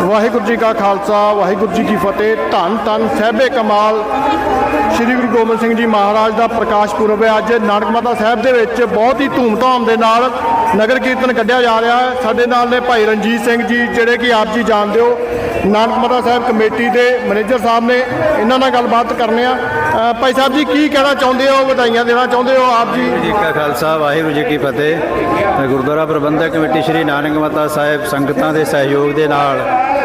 ਵਾਹਿਗੁਰੂ ਜੀ ਕਾ ਖਾਲਸਾ, ਵਾਹਿਗੁਰੂ ਜੀ ਕੀ ਫਤਿਹ। ਧੰਨ ਧੰਨ ਸਹਿਬੇ ਕਮਾਲ। ਸ੍ਰੀ ਗੁਰੂ ਗੋਬਿੰਦ ਸਿੰਘ ਜੀ ਮਹਾਰਾਜ ਦਾ ਪ੍ਰਕਾਸ਼ ਪੁਰਬ ਹੈ। ਅੱਜ ਨਾਨਕ ਮਾਤਾ ਸਾਹਿਬ ਦੇ ਵਿੱਚ ਬਹੁਤ ਹੀ ਧੂਮਧਾਮ ਦੇ ਨਾਲ ਨਗਰ ਕੀਰਤਨ ਕੱਢਿਆ ਜਾ ਰਿਹਾ ਹੈ। ਸਾਡੇ ਨਾਲ ਨੇ ਭਾਈ ਰਣਜੀਤ ਸਿੰਘ ਜੀ, ਜਿਹੜੇ ਕਿ ਆਪ ਜੀ ਜਾਣਦੇ ਹੋ। ਨਾਨਕ ਮਾਤਾ ਸਾਹਿਬ ਕਮੇਟੀ ਦੇ ਮੈਨੇਜਰ ਸਾਹਿਬ ਨੇ ਇਹਨਾਂ ਨਾਲ ਗੱਲਬਾਤ ਕਰਨੇ ਆ। ਭਾਈ ਸਾਹਿਬ ਜੀ, ਕੀ ਕਹਿਣਾ ਚਾਹੁੰਦੇ ਹੋ? ਵਧਾਈਆਂ ਦੇਣਾ ਚਾਹੁੰਦੇ ਹੋ ਆਪ ਜੀ? ਜੀ ਕਾ ਖਾਲਸਾ, ਵਾਹਿਗੁਰੂ ਜੀ ਕੀ ਫਤਿਹ। ਗੁਰਦੁਆਰਾ ਪ੍ਰਬੰਧਕ ਕਮੇਟੀ ਸ੍ਰੀ ਨਾਨਕ ਮਾਤਾ ਸਾਹਿਬ ਸੰਗਤਾਂ ਦੇ ਸਹਿਯੋਗ ਦੇ ਨਾਲ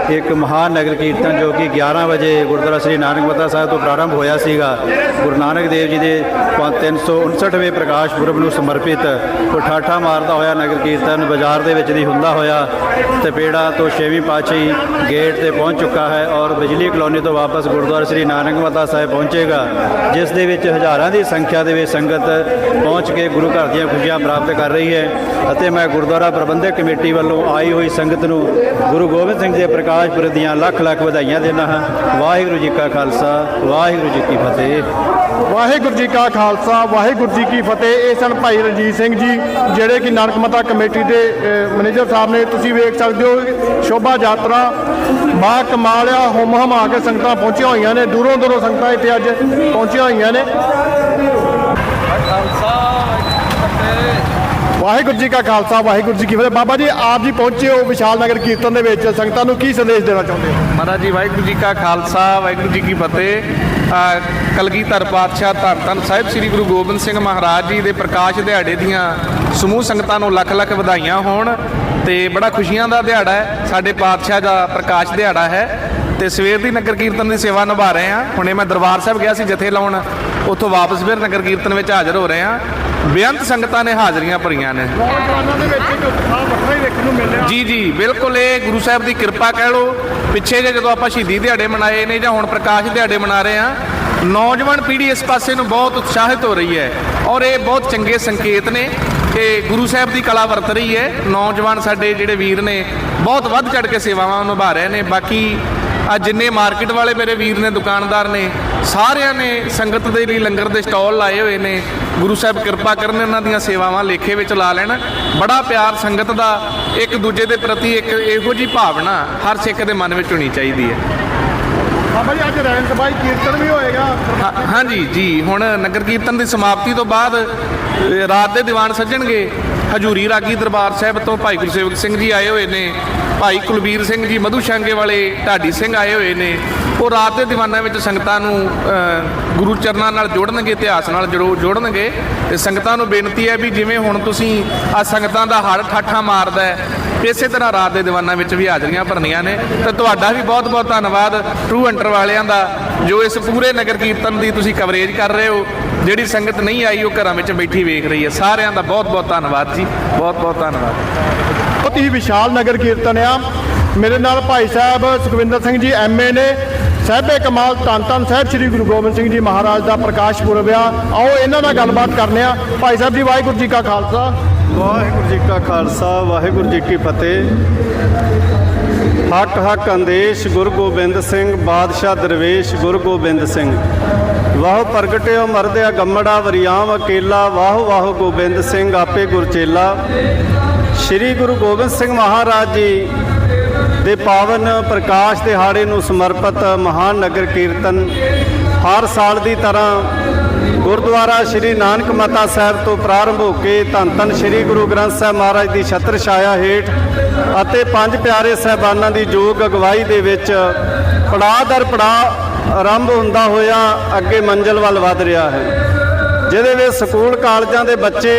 ਇੱਕ ਮਹਾਨ ਨਗਰ ਕੀਰਤਨ ਜੋ ਕਿ 11 ਵਜੇ ਗੁਰਦੁਆਰਾ ਸ੍ਰੀ ਨਾਨਕ ਮਾਤਾ ਸਾਹਿਬ ਤੋਂ ਪ੍ਰਾਰੰਭ ਹੋਇਆ ਸੀਗਾ। ਗੁਰੂ ਨਾਨਕ ਦੇਵ ਜੀ ਦੇ 359ਵੇਂ ਪ੍ਰਕਾਸ਼ ਪੁਰਬ ਨੂੰ ਸਮਰਪਿਤ ਉਹ ਠਾਠਾ ਮਾਰਦਾ ਹੋਇਆ ਨਗਰ ਕੀਰਤਨ ਬਾਜ਼ਾਰ ਦੇ ਵਿੱਚ ਦੀ ਹੁੰਦਾ ਹੋਇਆ। ਤਪੇੜਾ ਤੋਂ ਛੇਵੀਂ ਪਾਤਸ਼ਾਹੀ ਗੇਟ ਤੇ ਪਹੁੰਚ ਚੁੱਕਾ ਹੈ ਔਰ ਬਿਜਲੀ ਕਲੋਨੀ ਤੋਂ ਵਾਪਸ ਗੁਰਦੁਆਰਾ ਸ੍ਰੀ ਨਾਨਕ ਮਾਤਾ ਸਾਹਿਬ ਪਹੁੰਚੇਗਾ, ਜਿਸ ਦੇ ਵਿੱਚ ਹਜ਼ਾਰਾਂ ਦੀ ਸੰਖਿਆ ਦੇ ਵਿੱਚ ਸੰਗਤ ਪਹੁੰਚ ਕੇ ਗੁਰੂ ਘਰ ਦੀਆਂ ਖੁਸ਼ੀਆਂ ਪ੍ਰਾਪਤ ਕਰ ਰਹੀ ਹੈ। ਅਤੇ ਮੈਂ ਗੁਰਦੁਆਰਾ ਪ੍ਰਬੰਧਕ ਕਮੇਟੀ ਵੱਲੋਂ ਆਈ ਹੋਈ ਸੰਗਤ ਨੂੰ ਗੁਰੂ ਗੋਬਿੰਦ ਸਿੰਘ ਜੀ ਦੇ ਪ੍ਰਕਾਸ਼ ਪੁਰਬ ਦੀਆਂ ਲੱਖ ਲੱਖ ਵਧਾਈਆਂ ਦਿੰਦਾ ਹਾਂ। ਵਾਹਿਗੁਰੂ ਜੀ ਕਾ ਖਾਲਸਾ ਵਾਹਿਗੁਰੂ ਜੀ ਕੀ ਫਤਿਹ। ਵਾਹਿਗੁਰੂ ਜੀ ਕਾ ਖਾਲਸਾ ਵਾਹਿਗੁਰੂ ਜੀ ਕੀ ਫਤਿਹ। ਇਹ ਸਨ ਭਾਈ ਰਣਜੀਤ ਸਿੰਘ ਜੀ ਜਿਹੜੇ ਕਿ ਨਾਨਕ ਮਾਤਾ ਕਮੇਟੀ ਦੇ ਮੈਨੇਜਰ ਸਾਹਿਬ ਨੇ। ਤੁਸੀਂ ਵੇਖ ਸਕਦੇ ਹੋ ਸ਼ੋਭਾ ਯਾਤਰਾ ਬਾ ਕਮਾਲਿਆ ਹੁਮ ਹਮਾ ਕੇ ਸੰਗਤਾਂ ਪਹੁੰਚੀਆਂ ਹੋਈਆਂ ਨੇ। ਦੂਰੋਂ ਦੂਰੋਂ ਸੰਗਤਾਂ ਇੱਥੇ ਅੱਜ ਪਹੁੰਚੀਆਂ ਹੋਈਆਂ ਨੇ। ਵਾਹਿਗੁਰੂ ਜੀ ਕਾ ਖਾਲਸਾ ਵਾਹਿਗੁਰੂ ਜੀ ਕੀ ਫਤਿਹ। ਬਾਬਾ ਜੀ ਆਪ ਜੀ ਪਹੁੰਚੇ ਹੋ ਵਿਸ਼ਾਲ ਨਗਰ ਕੀਰਤਨ ਦੇ ਵਿੱਚ। ਸੰਗਤਾਂ ਨੂੰ ਕੀ ਸੰਦੇਸ਼ ਦੇਣਾ ਚਾਹੁੰਦੇ ਹੋ? ਮਹਾਰਾਜ ਜੀ ਵਾਹਿਗੁਰੂ ਜੀ ਕਾ ਖਾਲਸਾ ਵਾਹਿਗੁਰੂ ਜੀ ਕੀ ਫਤਿਹ। ਅ, ਕਲਗੀਧਰ ਪਾਤਸ਼ਾਹ ਧੰਨ ਧੰਨ ਸਾਹਿਬ ਸ੍ਰੀ ਗੁਰੂ ਗੋਬਿੰਦ ਸਿੰਘ ਮਹਾਰਾਜ ਜੀ ਦੇ ਪ੍ਰਕਾਸ਼ ਦਿਹਾੜੇ ਦੀਆਂ ਸਮੂਹ ਸੰਗਤਾਂ ਨੂੰ ਲੱਖ ਲੱਖ ਵਧਾਈਆਂ ਹੋਣ ਤੇ ਬੜਾ ਖੁਸ਼ੀਆਂ ਦਾ ਦਿਹਾੜਾ ਹੈ। ਸਾਡੇ ਪਾਤਸ਼ਾਹ ਦਾ ਪ੍ਰਕਾਸ਼ ਦਿਹਾੜਾ ਹੈ ਤੇ ਸਵੇਰ ਦੀ ਨਗਰ ਕੀਰਤਨ ਦੀ ਸੇਵਾ ਨਿਭਾ ਰਹੇ ਹਾਂ। ਹੁਣੇ ਮੈਂ ਦਰਬਾਰ ਸਾਹਿਬ ਗਿਆ ਸੀ ਜਥੇ ਲਾਉਣ। ਉੱਥੋਂ ਵਾਪਸ ਫਿਰ ਨਗਰ ਕੀਰਤਨ ਵਿੱਚ ਹਾਜ਼ਰ ਹੋ ਰਹੇ ਹਾਂ। ਬੇਅੰਤ ਸੰਗਤਾਂ ਨੇ ਹਾਜ਼ਰੀਆਂ ਭਰੀਆਂ ਨੇ। ਜੀ ਜੀ, ਬਿਲਕੁਲ ਇਹ ਗੁਰੂ ਸਾਹਿਬ ਦੀ ਕਿਰਪਾ ਕਹਿ ਲਓ। ਪਿੱਛੇ ਜੇ ਜਦੋਂ ਆਪਾਂ ਸ਼ਹੀਦੀ ਦਿਹਾੜੇ ਮਨਾਏ ਨੇ ਜਾਂ ਹੁਣ ਪ੍ਰਕਾਸ਼ ਦਿਹਾੜੇ ਮਨਾ ਰਹੇ ਆ ਨੌਜਵਾਨ ਪੀੜ੍ਹੀ ਇਸ ਪਾਸੇ ਨੂੰ ਬਹੁਤ ਉਤਸ਼ਾਹਿਤ ਹੋ ਰਹੀ ਹੈ ਔਰ ਇਹ ਬਹੁਤ ਚੰਗੇ ਸੰਕੇਤ ਨੇ ਕਿ ਗੁਰੂ ਸਾਹਿਬ ਦੀ ਕਲਾ ਵਰਤ ਰਹੀ ਹੈ। ਨੌਜਵਾਨ ਸਾਡੇ ਜਿਹੜੇ ਵੀਰ ਨੇ ਬਹੁਤ ਵੱਧ ਚੜ ਕੇ ਸੇਵਾਵਾਂ ਨਿਭਾ ਰਹੇ ਨੇ। ਬਾਕੀ ਆ ਜਿੰਨੇ ਮਾਰਕੀਟ ਵਾਲੇ ਮੇਰੇ ਵੀਰ ਨੇ ਦੁਕਾਨਦਾਰ ਨੇ ਸਾਰਿਆਂ ਨੇ ਸੰਗਤ ਦੇ ਲਈ ਲੰਗਰ ਦੇ ਸਟਾਲ ਲਾਏ ਹੋਏ ਨੇ। ਗੁਰੂ ਸਾਹਿਬ ਕਿਰਪਾ ਕਰਨ ਉਹਨਾਂ ਦੀਆਂ ਸੇਵਾਵਾਂ ਲੇਖੇ ਵਿੱਚ ਲਾ ਲੈਣ। ਬੜਾ ਪਿਆਰ ਸੰਗਤ ਦਾ ਇੱਕ ਦੂਜੇ ਦੇ ਪ੍ਰਤੀ ਇੱਕ ਇਹੋ ਜੀ ਭਾਵਨਾ ਹਰ ਸਿੱਖ ਦੇ ਮਨ ਵਿੱਚ ਹੋਣੀ ਚਾਹੀਦੀ ਹੈ। ਬਾਬਾ ਜੀ ਅੱਜ ਰੈਂਕ ਬਾਈ ਕੀਰਤਨ ਵੀ ਹੋਏਗਾ। ਹਾਂਜੀ ਜੀ ਹੁਣ ਨਗਰ ਕੀਰਤਨ ਦੀ ਸਮਾਪਤੀ ਤੋਂ ਬਾਅਦ ਰਾਤ ਦੇ ਦੀਵਾਨ ਸੱਜਣਗੇ। ਹਜੂਰੀ ਰਾਗੀ ਦਰਬਾਰ ਸਾਹਿਬ ਤੋਂ ਭਾਈ ਗੁਰਸੇਵਕ ਸਿੰਘ ਜੀ ਆਏ ਹੋਏ ਨੇ, ਭਾਈ ਕੁਲਬੀਰ ਸਿੰਘ ਜੀ, ਮਧੂ ਸ਼ਾਂਗੇ ਵਾਲੇ ਢਾਡੀ ਸਿੰਘ ਆਏ ਹੋਏ ਨੇ। ਉਹ ਰਾਤ ਦੇ ਦੀਵਾਨਾਂ ਵਿੱਚ ਸੰਗਤਾਂ ਨੂੰ ਗੁਰੂ ਚਰਨਾਂ ਨਾਲ ਜੋੜਨਗੇ, ਇਤਿਹਾਸ ਨਾਲ ਜੜੋ, ਜੋੜਨਗੇ। ਤੇ ਸੰਗਤਾਂ ਨੂੰ ਬੇਨਤੀ ਹੈ ਵੀ ਜਿਵੇਂ ਹੁਣ ਤੁਸੀਂ ਆ ਸੰਗਤਾਂ ਦਾ ਹੜ ਠਾਠਾ ਮਾਰਦਾ ਹੈ, ਇਸੇ ਤਰ੍ਹਾਂ ਰਾਤ ਦੇ ਦੀਵਾਨਾਂ ਵਿੱਚ ਵੀ ਹਾਜ਼ਰੀਆਂ ਭਰਨੀਆਂ ਨੇ। ਤੇ ਤੁਹਾਡਾ ਵੀ ਬਹੁਤ ਬਹੁਤ ਧੰਨਵਾਦ, ਟਰੂ ਐਂਟਰ ਵਾਲਿਆਂ ਦਾ, ਜੋ ਇਸ ਪੂਰੇ ਨਗਰ ਕੀਰਤਨ ਦੀ ਤੁਸੀਂ ਕਵਰੇਜ ਕਰ ਰਹੇ ਹੋ। ਜਿਹੜੀ ਸੰਗਤ ਨਹੀਂ ਆਈ ਉਹ ਘਰਾਂ ਵਿੱਚ ਬੈਠੀ ਵੇਖ ਰਹੀ ਹੈ। ਸਾਰਿਆਂ ਦਾ ਬਹੁਤ ਬਹੁਤ ਧੰਨਵਾਦ ਜੀ। ਬਹੁਤ ਬਹੁਤ ਧੰਨਵਾਦ। ਬਹੁਤ ਹੀ ਵਿਸ਼ਾਲ ਨਗਰ ਕੀਰਤਨ ਆ। ਮੇਰੇ ਨਾਲ ਭਾਈ ਸਾਹਿਬ ਸੁਖਵਿੰਦਰ ਸਿੰਘ ਜੀ ਐਮਏ ਨੇ। ਸਾਹਿਬੇ ਕਮਾਲ ਧੰਨ ਧੰਨ ਸਾਹਿਬ ਸ੍ਰੀ ਗੁਰੂ ਗੋਬਿੰਦ ਸਿੰਘ ਜੀ ਮਹਾਰਾਜ ਦਾ ਪ੍ਰਕਾਸ਼ ਪੁਰਬ ਆ। ਆਓ ਇਹਨਾਂ ਨਾਲ ਗੱਲਬਾਤ ਕਰਨੇ ਆ। ਭਾਈ ਸਾਹਿਬ ਜੀ ਵਾਹਿਗੁਰੂ ਜੀ ਕਾ ਖਾਲਸਾ। ਵਾਹਿਗੁਰੂ ਜੀ ਕਾ ਖਾਲਸਾ ਵਾਹਿਗੁਰੂ ਜੀ ਕੀ ਫਤਿਹ। ਹੱਕ ਹੱਕ ਅੰਦੇਸ਼ ਗੁਰੂ ਗੋਬਿੰਦ ਸਿੰਘ ਬਾਦਸ਼ਾਹ ਦਰਵੇਸ਼ ਗੁਰੂ ਗੋਬਿੰਦ ਸਿੰਘ। ਵਾਹ ਪ੍ਰਗਟਿਓ ਮਰਦਿਆ ਗੰਮੜਾ ਵਰਿਆਮ, ਅਕੇਲਾ, ਵਾਹ ਵਾਹ ਗੋਬਿੰਦ ਸਿੰਘ, ਆਪੇ ਗੁਰਚੇਲਾ। ਸ੍ਰੀ ਗੁਰੂ ਗੋਬਿੰਦ ਸਿੰਘ ਮਹਾਰਾਜ ਜੀ ਦੇ ਪਾਵਨ ਪ੍ਰਕਾਸ਼ ਦਿਹਾੜੇ ਨੂੰ ਸਮਰਪਿਤ ਮਹਾਨ ਨਗਰ ਕੀਰਤਨ ਹਰ ਸਾਲ ਦੀ ਤਰ੍ਹਾਂ ਗੁਰਦੁਆਰਾ ਸ੍ਰੀ ਨਾਨਕ ਮਾਤਾ ਸਾਹਿਬ ਤੋਂ ਪ੍ਰਾਰੰਭ ਹੋ ਕੇ ਧੰਨ ਧੰਨ ਸ੍ਰੀ ਗੁਰੂ ਗ੍ਰੰਥ ਸਾਹਿਬ ਮਹਾਰਾਜ ਦੀ ਛਤਰ ਛਾਇਆ ਹੇਠ ਅਤੇ ਪੰਜ ਪਿਆਰੇ ਸਹਿਬਾਨਾਂ ਦੀ ਯੋਗ ਅਗਵਾਈ ਦੇ ਵਿੱਚ ਪੜਾਅ ਦਰ ਪੜਾਅ ਆਰੰਭ ਹੁੰਦਾ ਹੋਇਆ ਅੱਗੇ ਮੰਜ਼ਲ ਵੱਲ ਵਧ ਰਿਹਾ ਹੈ। ਜਿਹਦੇ ਵਿੱਚ ਸਕੂਲ ਕਾਲਜਾਂ ਦੇ ਬੱਚੇ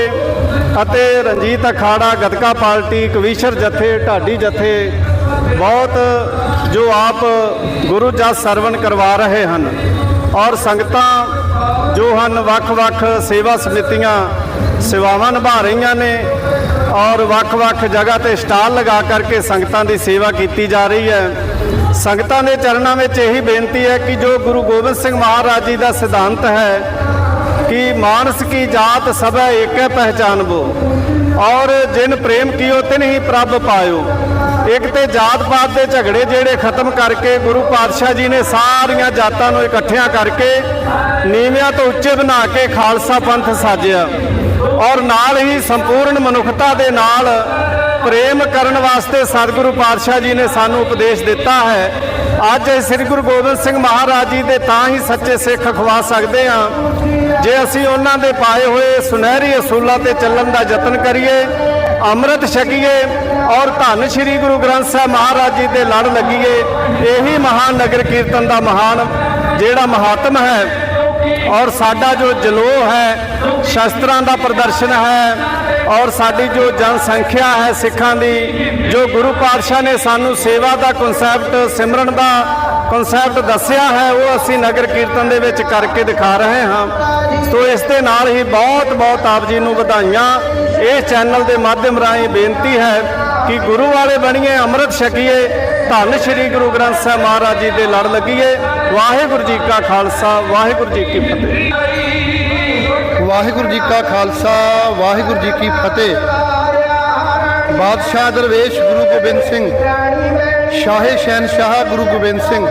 ਅਤੇ ਰਣਜੀਤ ਅਖਾੜਾ, ਗਤਕਾ ਪਾਰਟੀ, ਕਵੀਸ਼ਰ ਜਥੇ, ਢਾਡੀ ਜਥੇ ਬਹੁਤ ਜੋ ਆਪ ਗੁਰੂ ਜਸ ਸਰਵਣ ਕਰਵਾ ਰਹੇ ਹਨ ਔਰ ਸੰਗਤਾਂ ਜੋ ਹਨ ਵੱਖ-ਵੱਖ ਸੇਵਾ ਸਮਿਤੀਆਂ ਸੇਵਾਵਾਂ ਨਿਭਾ ਰਹੀਆਂ ਨੇ ਔਰ ਵੱਖ-ਵੱਖ ਜਗ੍ਹਾ ਤੇ ਸਟਾਲ ਲਗਾ ਕਰਕੇ ਸੰਗਤਾਂ ਦੀ ਸੇਵਾ ਕੀਤੀ ਜਾ ਰਹੀ ਹੈ। ਸੰਗਤਾਂ ਦੇ ਚਰਨਾਂ ਵਿੱਚ ਇਹੀ ਬੇਨਤੀ ਹੈ ਕਿ ਜੋ ਗੁਰੂ ਗੋਬਿੰਦ ਸਿੰਘ ਮਹਾਰਾਜ ਜੀ ਦਾ ਸਿਧਾਂਤ ਹੈ ਕਿ ਮਾਨਸ ਕੀ ਜਾਤ ਸਭੈ ਏਕੈ ਪਹਿਚਾਨਬੋ, ਔਰ ਜਿਨ ਪ੍ਰੇਮ ਕੀਓ ਤਿਨ ਹੀ ਪ੍ਰਭ ਪਾਇਓ। ਇੱਕ ਤੇ ਜਾਤ ਪਾਤ ਦੇ ਝਗੜੇ ਜਿਹੜੇ ਖਤਮ ਕਰਕੇ ਗੁਰੂ ਪਾਤਸ਼ਾਹ ਜੀ ਨੇ ਸਾਰੀਆਂ ਜਾਤਾਂ ਨੂੰ ਇਕੱਠਿਆਂ ਕਰਕੇ ਨੀਵਿਆਂ ਤੋਂ ਉੱਚੇ ਬਣਾ ਕੇ ਖਾਲਸਾ ਪੰਥ ਸਾਜਿਆ। ਔਰ ਨਾਲ ਹੀ ਸੰਪੂਰਨ ਮਨੁੱਖਤਾ ਦੇ ਨਾਲ ਪ੍ਰੇਮ ਕਰਨ ਵਾਸਤੇ ਸਤਿਗੁਰੂ ਪਾਤਸ਼ਾਹ ਜੀ ਨੇ ਸਾਨੂੰ ਉਪਦੇਸ਼ ਦਿੱਤਾ ਹੈ। ਅੱਜ ਸ੍ਰੀ ਗੁਰੂ ਗੋਬਿੰਦ ਸਿੰਘ ਮਹਾਰਾਜ ਜੀ ਦੇ ਤਾਂ ਹੀ ਸੱਚੇ ਸਿੱਖ ਅਖਵਾ ਸਕਦੇ ਹਾਂ। ਜੇ ਅਸੀਂ ਉਹਨਾਂ ਦੇ ਪਾਏ ਹੋਏ ਸੁਨਹਿਰੀ ਅਸੂਲਾਂ ਤੇ ਚੱਲਣ ਦਾ ਯਤਨ ਕਰੀਏ, ਅੰਮ੍ਰਿਤ ਛਕੀਏ ਔਰ ਧੰਨ ਸ੍ਰੀ ਗੁਰੂ ਗ੍ਰੰਥ ਸਾਹਿਬ ਮਹਾਰਾਜ ਜੀ ਦੇ ਲੜ ਲੱਗੀਏ, ਇਹੀ ਮਹਾਨ ਨਗਰ ਕੀਰਤਨ ਦਾ ਮਹਾਨ ਜਿਹੜਾ ਮਹਾਤਮ ਹੈ। ਔਰ ਸਾਡਾ ਜੋ ਜਲੋਹ ਹੈ, ਸ਼ਸਤਰਾਂ ਦਾ ਪ੍ਰਦਰਸ਼ਨ ਹੈ ਔਰ ਸਾਡੀ ਜੋ ਜਨਸੰਖਿਆ ਹੈ ਸਿੱਖਾਂ ਦੀ, ਜੋ ਗੁਰੂ ਪਾਤਸ਼ਾਹ ਨੇ ਸਾਨੂੰ ਸੇਵਾ ਦਾ ਕਨਸੈਪਟ ਸਿਮਰਨ ਦਾ ਕਨਸੈਪਟ ਦੱਸਿਆ ਹੈ, ਉਹ ਅਸੀਂ ਨਗਰ ਕੀਰਤਨ ਦੇ ਵਿੱਚ ਕਰਕੇ ਦਿਖਾ ਰਹੇ ਹਾਂ। ਸੋ ਇਸ ਦੇ ਨਾਲ ਹੀ ਬਹੁਤ ਬਹੁਤ ਆਪ ਜੀ ਨੂੰ ਵਧਾਈਆਂ। ਇਹ ਚੈਨਲ ਦੇ ਮਾਧਿਅਮ ਰਾਹੀਂ ਬੇਨਤੀ ਹੈ ਕਿ ਗੁਰੂ ਵਾਲੇ ਬਣੀਏ, ਅੰਮ੍ਰਿਤ ਛਕੀਏ, ਧੰਨ ਸ੍ਰੀ ਗੁਰੂ ਗ੍ਰੰਥ ਸਾਹਿਬ ਮਹਾਰਾਜ ਜੀ ਦੇ ਲੜ ਲੱਗੀਏ। ਵਾਹਿਗੁਰੂ ਜੀ ਕਾ ਖਾਲਸਾ, ਵਾਹਿਗੁਰੂ ਜੀ ਕੀ ਫਤਿਹ। ਵਾਹਿਗੁਰੂ ਜੀ ਕਾ ਖਾਲਸਾ, ਵਾਹਿਗੁਰੂ ਜੀ ਕੀ ਫਤਿਹ। ਬਾਦਸ਼ਾਹ ਦਰਵੇਸ਼ ਗੁਰੂ ਗੋਬਿੰਦ ਸਿੰਘ, ਸ਼ਾਹੇ ਸ਼ਹਿਨਸ਼ਾਹ ਗੁਰੂ ਗੋਬਿੰਦ ਸਿੰਘ,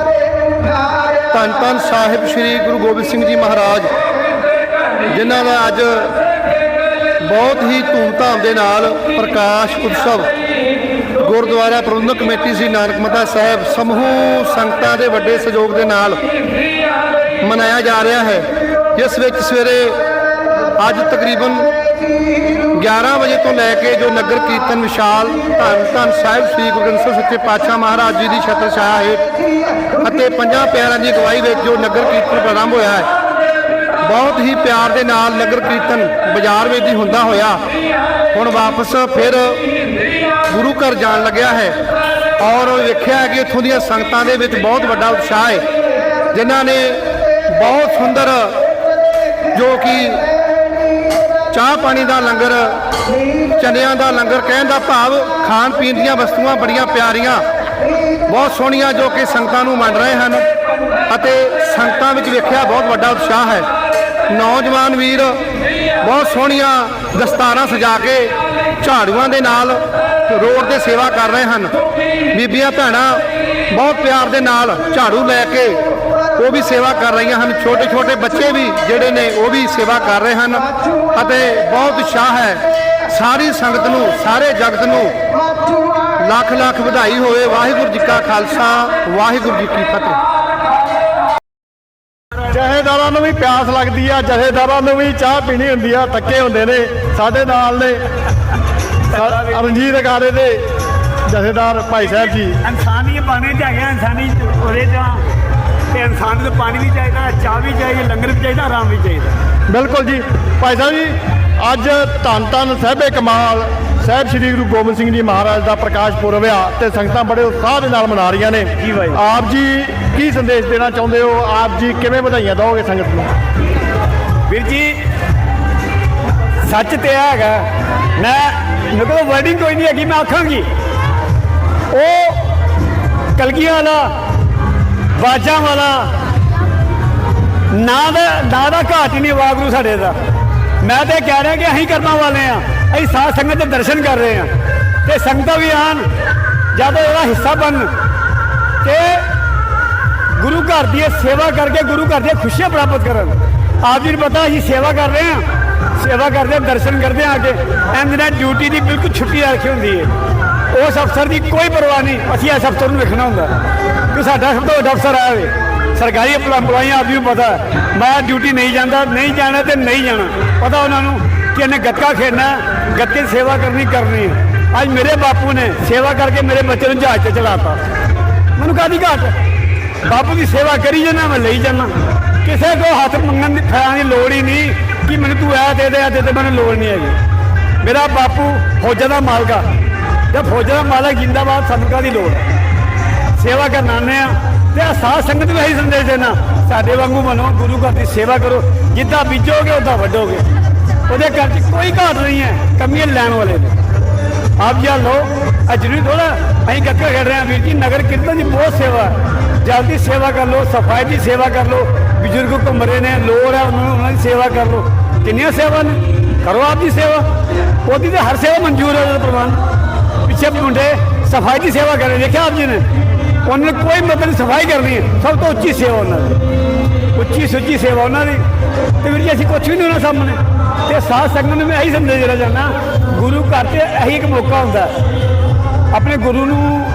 ਧੰਨ ਧੰਨ ਸਾਹਿਬ ਸ੍ਰੀ ਗੁਰੂ ਗੋਬਿੰਦ ਸਿੰਘ ਜੀ ਮਹਾਰਾਜ, ਜਿਨ੍ਹਾਂ ਦਾ ਅੱਜ ਬਹੁਤ ਹੀ ਧੂਮਧਾਮ ਦੇ ਨਾਲ ਪ੍ਰਕਾਸ਼ ਉਤਸਵ ਗੁਰਦੁਆਰਾ ਪ੍ਰਬੰਧਕ ਕਮੇਟੀ ਸ੍ਰੀ ਨਾਨਕ ਮਤਾ ਸਾਹਿਬ ਸਮੂਹ ਸੰਗਤਾਂ ਦੇ ਵੱਡੇ ਸਹਿਯੋਗ ਦੇ ਨਾਲ ਮਨਾਇਆ ਜਾ ਰਿਹਾ ਹੈ। ਜਿਸ ਵਿੱਚ ਸਵੇਰੇ ਅੱਜ ਤਕਰੀਬਨ 11 ਵਜੇ ਤੋਂ ਲੈ ਕੇ ਜੋ ਨਗਰ ਕੀਰਤਨ ਵਿਸ਼ਾਲ ਧੰਨ ਧੰਨ ਸਾਹਿਬ ਸ੍ਰੀ ਗੁਰੂ ਗ੍ਰੰਥ ਸਾਹਿਬ ਸੱਚੇ ਪਾਤਸ਼ਾਹ ਮਹਾਰਾਜ ਜੀ ਦੀ ਛਤਰ ਛਾਇਆ ਹੇਠ ਅਤੇ ਪੰਜਾਂ ਪਿਆਰਾਂ ਦੀ ਅਗਵਾਈ ਵਿੱਚ ਜੋ ਨਗਰ ਕੀਰਤਨ ਪ੍ਰਾਰੰਭ ਹੋਇਆ ਹੈ, ਬਹੁਤ ਹੀ ਪਿਆਰ ਦੇ ਨਾਲ ਨਗਰ ਕੀਰਤਨ ਬਾਜ਼ਾਰ ਵਿੱਚ ਹੀ ਹੁੰਦਾ ਹੋਇਆ। ਹੁਣ ਵਾਪਸ ਫਿਰ ਗੁਰੂ ਘਰ ਜਾਣ ਲੱਗਿਆ ਹੈ ਔਰ ਵੇਖਿਆ ਹੈ ਕਿ ਇੱਥੋਂ ਦੀਆਂ ਸੰਗਤਾਂ ਦੇ ਵਿੱਚ ਬਹੁਤ ਵੱਡਾ ਉਤਸ਼ਾਹ ਹੈ, ਜਿਨ੍ਹਾਂ ਨੇ ਬਹੁਤ ਸੁੰਦਰ ਜੋ ਕਿ ਚਾਹ ਪਾਣੀ ਦਾ ਲੰਗਰ, ਚਨਿਆਂ ਦਾ ਲੰਗਰ ਕਹਿਣ ਦਾ ਭਾਵ ਖਾਣ ਪੀਣ ਦੀਆਂ ਵਸਤੂਆਂ ਬੜੀਆਂ ਪਿਆਰੀਆਂ, ਬਹੁਤ ਸੋਹਣੀਆਂ ਜੋ ਕਿ ਸੰਗਤਾਂ ਨੂੰ ਮੰਨ ਰਹੇ ਹਨ ਅਤੇ ਸੰਗਤਾਂ ਵਿੱਚ ਵੇਖਿਆ ਬਹੁਤ ਵੱਡਾ ਉਤਸ਼ਾਹ ਹੈ। ਨੌਜਵਾਨ ਵੀਰ ਬਹੁਤ ਸੋਹਣੀਆਂ ਦਸਤਾਰਾਂ ਸਜਾ ਕੇ ਝਾੜੂਆਂ ਦੇ ਨਾਲ ਰੋਡ ਤੇ ਸੇਵਾ ਕਰ ਰਹੇ ਹਨ। ਬੀਬੀਆਂ ਭੈਣਾਂ ਬਹੁਤ ਪਿਆਰ ਦੇ ਨਾਲ ਝਾੜੂ ਲੈ ਕੇ ਉਹ ਵੀ ਸੇਵਾ ਕਰ ਰਹੀਆਂ ਹਨ। ਛੋਟੇ ਛੋਟੇ ਬੱਚੇ ਵੀ ਜਿਹੜੇ ਨੇ ਉਹ ਵੀ ਸੇਵਾ ਕਰ ਰਹੇ ਹਨ ਅਤੇ ਬਹੁਤ ਉਤਸ਼ਾਹ ਹੈ। ਸਾਰੀ ਸੰਗਤ ਨੂੰ, ਸਾਰੇ ਜਗਤ ਨੂੰ ਲੱਖ ਲੱਖ ਵਧਾਈ ਹੋਵੇ। ਵਾਹਿਗੁਰੂ ਜੀ ਕਾ ਖਾਲਸਾ, ਵਾਹਿਗੁਰੂ ਜੀ ਕੀ ਫਤਿਹ। ਜਹੇਦਾਰਾਂ ਨੂੰ ਵੀ ਪਿਆਸ ਲੱਗਦੀ ਆ, ਜਹੇਦਾਰਾਂ ਨੂੰ ਵੀ ਚਾਹ ਪੀਣੀ ਹੁੰਦੀ ਆ, ਥੱਕੇ ਹੁੰਦੇ ਨੇ, ਸਾਡੇ ਨਾਲ ਨੇ। ਰਣਜੀਤ ਅਖਾੜੇ ਦੇ ਜਥੇਦਾਰ ਭਾਈ ਸਾਹਿਬ ਜੀ। ਇਨਸਾਨੀ ਬਾਣੇ ਚ ਹੈਗਾ ਇਨਸਾਨੀ ਉਹਦੇ ਚ ਤੇ ਇਨਸਾਨ ਨੂੰ ਪਾਣੀ ਵੀ ਚਾਹੀਦਾ ਚਾਹ ਵੀ ਚਾਹੀਦੀ ਲੰਗਰ ਵੀ ਚਾਹੀਦਾ ਆਰਾਮ ਵੀ ਚਾਹੀਦਾ। ਬਿਲਕੁਲ ਜੀ। ਭਾਈ ਸਾਹਿਬ ਜੀ ਅੱਜ ਧੰਨ ਧੰਨ ਸਾਹਿਬੇ ਕਮਾਲ ਸਾਹਿਬ ਸ੍ਰੀ ਗੁਰੂ ਗੋਬਿੰਦ ਸਿੰਘ ਜੀ ਮਹਾਰਾਜ ਦਾ ਪ੍ਰਕਾਸ਼ ਪੁਰਬ ਆ ਤੇ ਸੰਗਤਾਂ ਬੜੇ ਉਤਸ਼ਾਹ ਦੇ ਨਾਲ ਮਨਾ ਰਹੀਆਂ ਨੇ। ਜੀ ਭਾਈ। ਆਪ ਜੀ ਕੀ ਸੰਦੇਸ਼ ਦੇਣਾ ਚਾਹੁੰਦੇ ਹੋ? ਆਪ ਜੀ ਕਿਵੇਂ ਵਧਾਈਆਂ ਦਿਓਗੇ ਸੰਗਤ ਨੂੰ? ਵੀਰ ਜੀ ਸੱਚ ਤੇ ਹੈਗਾ ਮੈਂ ਮੇਰੇ ਕੋਲ ਵਰਡਿੰਗ ਕੋਈ ਨਹੀਂ ਹੈਗੀ, ਮੈਂ ਆਖਾਂਗੀ। ਉਹ ਕਲਗੀਆਂ ਵਾਲਾ, ਬਾਜਾਂ ਵਾਲਾ, ਨਾ ਦਾ ਨਾ ਦਾ ਘਾਟ ਹੀ ਨਹੀਂ ਵਾਗਰੂ ਸਾਡੇ ਦਾ। ਮੈਂ ਤੇ ਕਹਿ ਰਿਹਾ ਕਿ ਅਸੀਂ ਕਰਮਾਂ ਵਾਲੇ ਆ ਅਸੀਂ ਸਾਧ ਸੰਗਤ ਦੇ ਦਰਸ਼ਨ ਕਰ ਰਹੇ ਆ ਤੇ ਸੰਗਤਾਂ ਵੀ ਆਣ, ਜਦੋਂ ਇਹਦਾ ਹਿੱਸਾ ਬਣ, ਤੇ ਗੁਰੂ ਘਰ ਦੀ ਸੇਵਾ ਕਰਕੇ ਗੁਰੂ ਘਰ ਦੀਆਂ ਖੁਸ਼ੀਆਂ ਪ੍ਰਾਪਤ ਕਰਨ। ਆਪ ਜੀ ਨੂੰ ਪਤਾ, ਅਸੀਂ ਸੇਵਾ ਕਰ ਰਹੇ ਹਾਂ। ਸੇਵਾ ਕਰਦੇ ਹਾਂ ਦਰਸ਼ਨ ਕਰਦੇ ਹਾਂ ਅੱਗੇ ਐਂਡ ਦਿਨਾਂ ਡਿਊਟੀ ਦੀ ਬਿਲਕੁਲ ਛੁੱਟੀ ਰੱਖੀ ਹੁੰਦੀ ਹੈ ਉਸ ਅਫਸਰ ਦੀ ਕੋਈ ਪਰਵਾਹ ਨਹੀਂ, ਅਸੀਂ ਇਸ ਅਫਸਰ ਨੂੰ ਵੇਖਣਾ ਹੁੰਦਾ। ਕਿ ਸਾਡਾ ਸਭ ਤੋਂ ਵੱਡਾ ਅਫਸਰ ਆਇਆ ਸਰਕਾਰੀ employee ਆਪ ਜੀ ਨੂੰ ਪਤਾ ਮੈਂ ਡਿਊਟੀ ਨਹੀਂ ਜਾਂਦਾ, ਨਹੀਂ ਜਾਣਾ ਤੇ ਨਹੀਂ ਜਾਣਾ। ਪਤਾ ਉਹਨਾਂ ਨੂੰ ਕਿ ਇਹਨੇ ਗੱਤਕਾ ਖੇਡਣਾ ਗੱਤੇ ਦੀ ਸੇਵਾ ਕਰਨੀ ਕਰਨੀ ਹੈ। ਅੱਜ ਮੇਰੇ ਬਾਪੂ ਨੇ ਸੇਵਾ ਕਰਕੇ ਮੇਰੇ ਬੱਚੇ ਨੂੰ ਜਹਾਜ਼ ਤੇ ਚਲਾਤਾ ਮੈਨੂੰ ਕਾਦੀ ਘਾਟ ਬਾਪੂ ਦੀ ਸੇਵਾ ਕਰੀ ਜਾਣਾ ਮੈਂ ਲਈ ਜਾਣਾ ਕਿਸੇ ਕੋ ਹੱਥ ਮੰਗਣ ਦੀ ਫੈਰਾਂ ਦੀ ਲੋੜ ਹੀ ਨਹੀਂ। ਕਿ ਮੈਨੂੰ ਤੂੰ ਐ ਦੇ ਦੇ ਐ ਦੇ ਦੇ, ਮੈਨੂੰ ਲੋੜ ਨਹੀਂ ਹੈਗੀ। ਮੇਰਾ ਬਾਪੂ ਫੌਜਾਂ ਦਾ ਮਾਲਕਾ ਆ। ਜੇ ਫੌਜਾਂ ਦਾ ਮਾਲਕ ਜਿੰਦਾਬਾਦ, ਸਾਨੂੰ ਕਾਹਦੀ ਲੋੜ? ਸੇਵਾ ਕਰਨ ਆਉਂਦੇ ਆ। ਤੇ ਆਹ ਸਾਧ ਸੰਗਤ ਨੂੰ ਇਹੀ ਸੰਦੇਸ਼ ਦੇਣਾ, ਸਾਡੇ ਵਾਂਗੂ ਬਣੋ, ਗੁਰੂ ਘਰ ਦੀ ਸੇਵਾ ਕਰੋ। ਜਿੱਦਾਂ ਬੀਜੋਗੇ, ਉਦਾਂ ਵੱਢੋਗੇ। ਉਹਦੇ ਘਰ 'ਚ ਕੋਈ ਘਾਟ ਨਹੀਂ ਹੈ, ਕਮੀਆਂ ਲੈਣ ਵਾਲੇ ਨੇ। ਆਪ ਜੀ ਲੋ ਅਜਰੀ ਥੋੜਾ ਅਸੀਂ ਗੱਤਕਾ ਖੇਡ ਰਹੇ ਹਾਂ ਵੀਰ ਜੀ, ਨਗਰ ਕੀਰਤਨ ਦੀ ਬਹੁਤ ਸੇਵਾ ਜਲਦੀ ਸੇਵਾ ਕਰ ਲੋ ਸਫ਼ਾਈ ਦੀ ਸੇਵਾ ਕਰ ਲੋ ਬਜ਼ੁਰਗ ਘੁੰਮ ਰਹੇ ਨੇ, ਲੋੜ ਹੈ ਉਹਨਾਂ ਨੂੰ, ਉਹਨਾਂ ਦੀ ਸੇਵਾ ਕਰ ਲੋ ਕਿੰਨੀਆਂ ਸੇਵਾ ਨੇ? ਕਰੋ ਆਪ ਦੀ ਸੇਵਾ। ਉਹਦੀ ਤੇ ਹਰ ਸੇਵਾ ਮਨਜ਼ੂਰ ਹੈ ਉਹਦਾ ਪ੍ਰਮਾਣ। ਪਿੱਛੇ ਮੁੰਡੇ ਸਫ਼ਾਈ ਦੀ ਸੇਵਾ ਕਰ ਰਹੇ ਦੇਖਿਆ ਆਪ ਜੀ ਨੇ? ਉਹਨਾਂ ਨੇ ਕੋਈ ਮਤਲਬ ਸਫ਼ਾਈ ਕਰਨੀ ਹੈ। ਸਭ ਤੋਂ ਉੱਚੀ ਸੇਵਾ ਉਹਨਾਂ ਦੀ। ਉੱਚੀ ਸੁੱਚੀ ਸੇਵਾ ਉਹਨਾਂ ਦੀ। ਤੇ ਵੀਰ ਜੀ, ਅਸੀਂ ਕੁਝ ਵੀ ਨਹੀਂ ਉਹਨਾਂ ਸਾਹਮਣੇ। ਤੇ ਸਾਧ ਸੰਗਤ ਨੂੰ ਮੈਂ ਇਹੀ ਸੰਦੇਸ਼ ਦੇਣਾ ਚਾਹੁੰਦਾ, ਗੁਰੂ ਘਰ ਤੇ ਇਹੀ ਇੱਕ ਮੌਕਾ ਹੁੰਦਾ। ਆਪਣੇ ਗੁਰੂ ਨੂੰ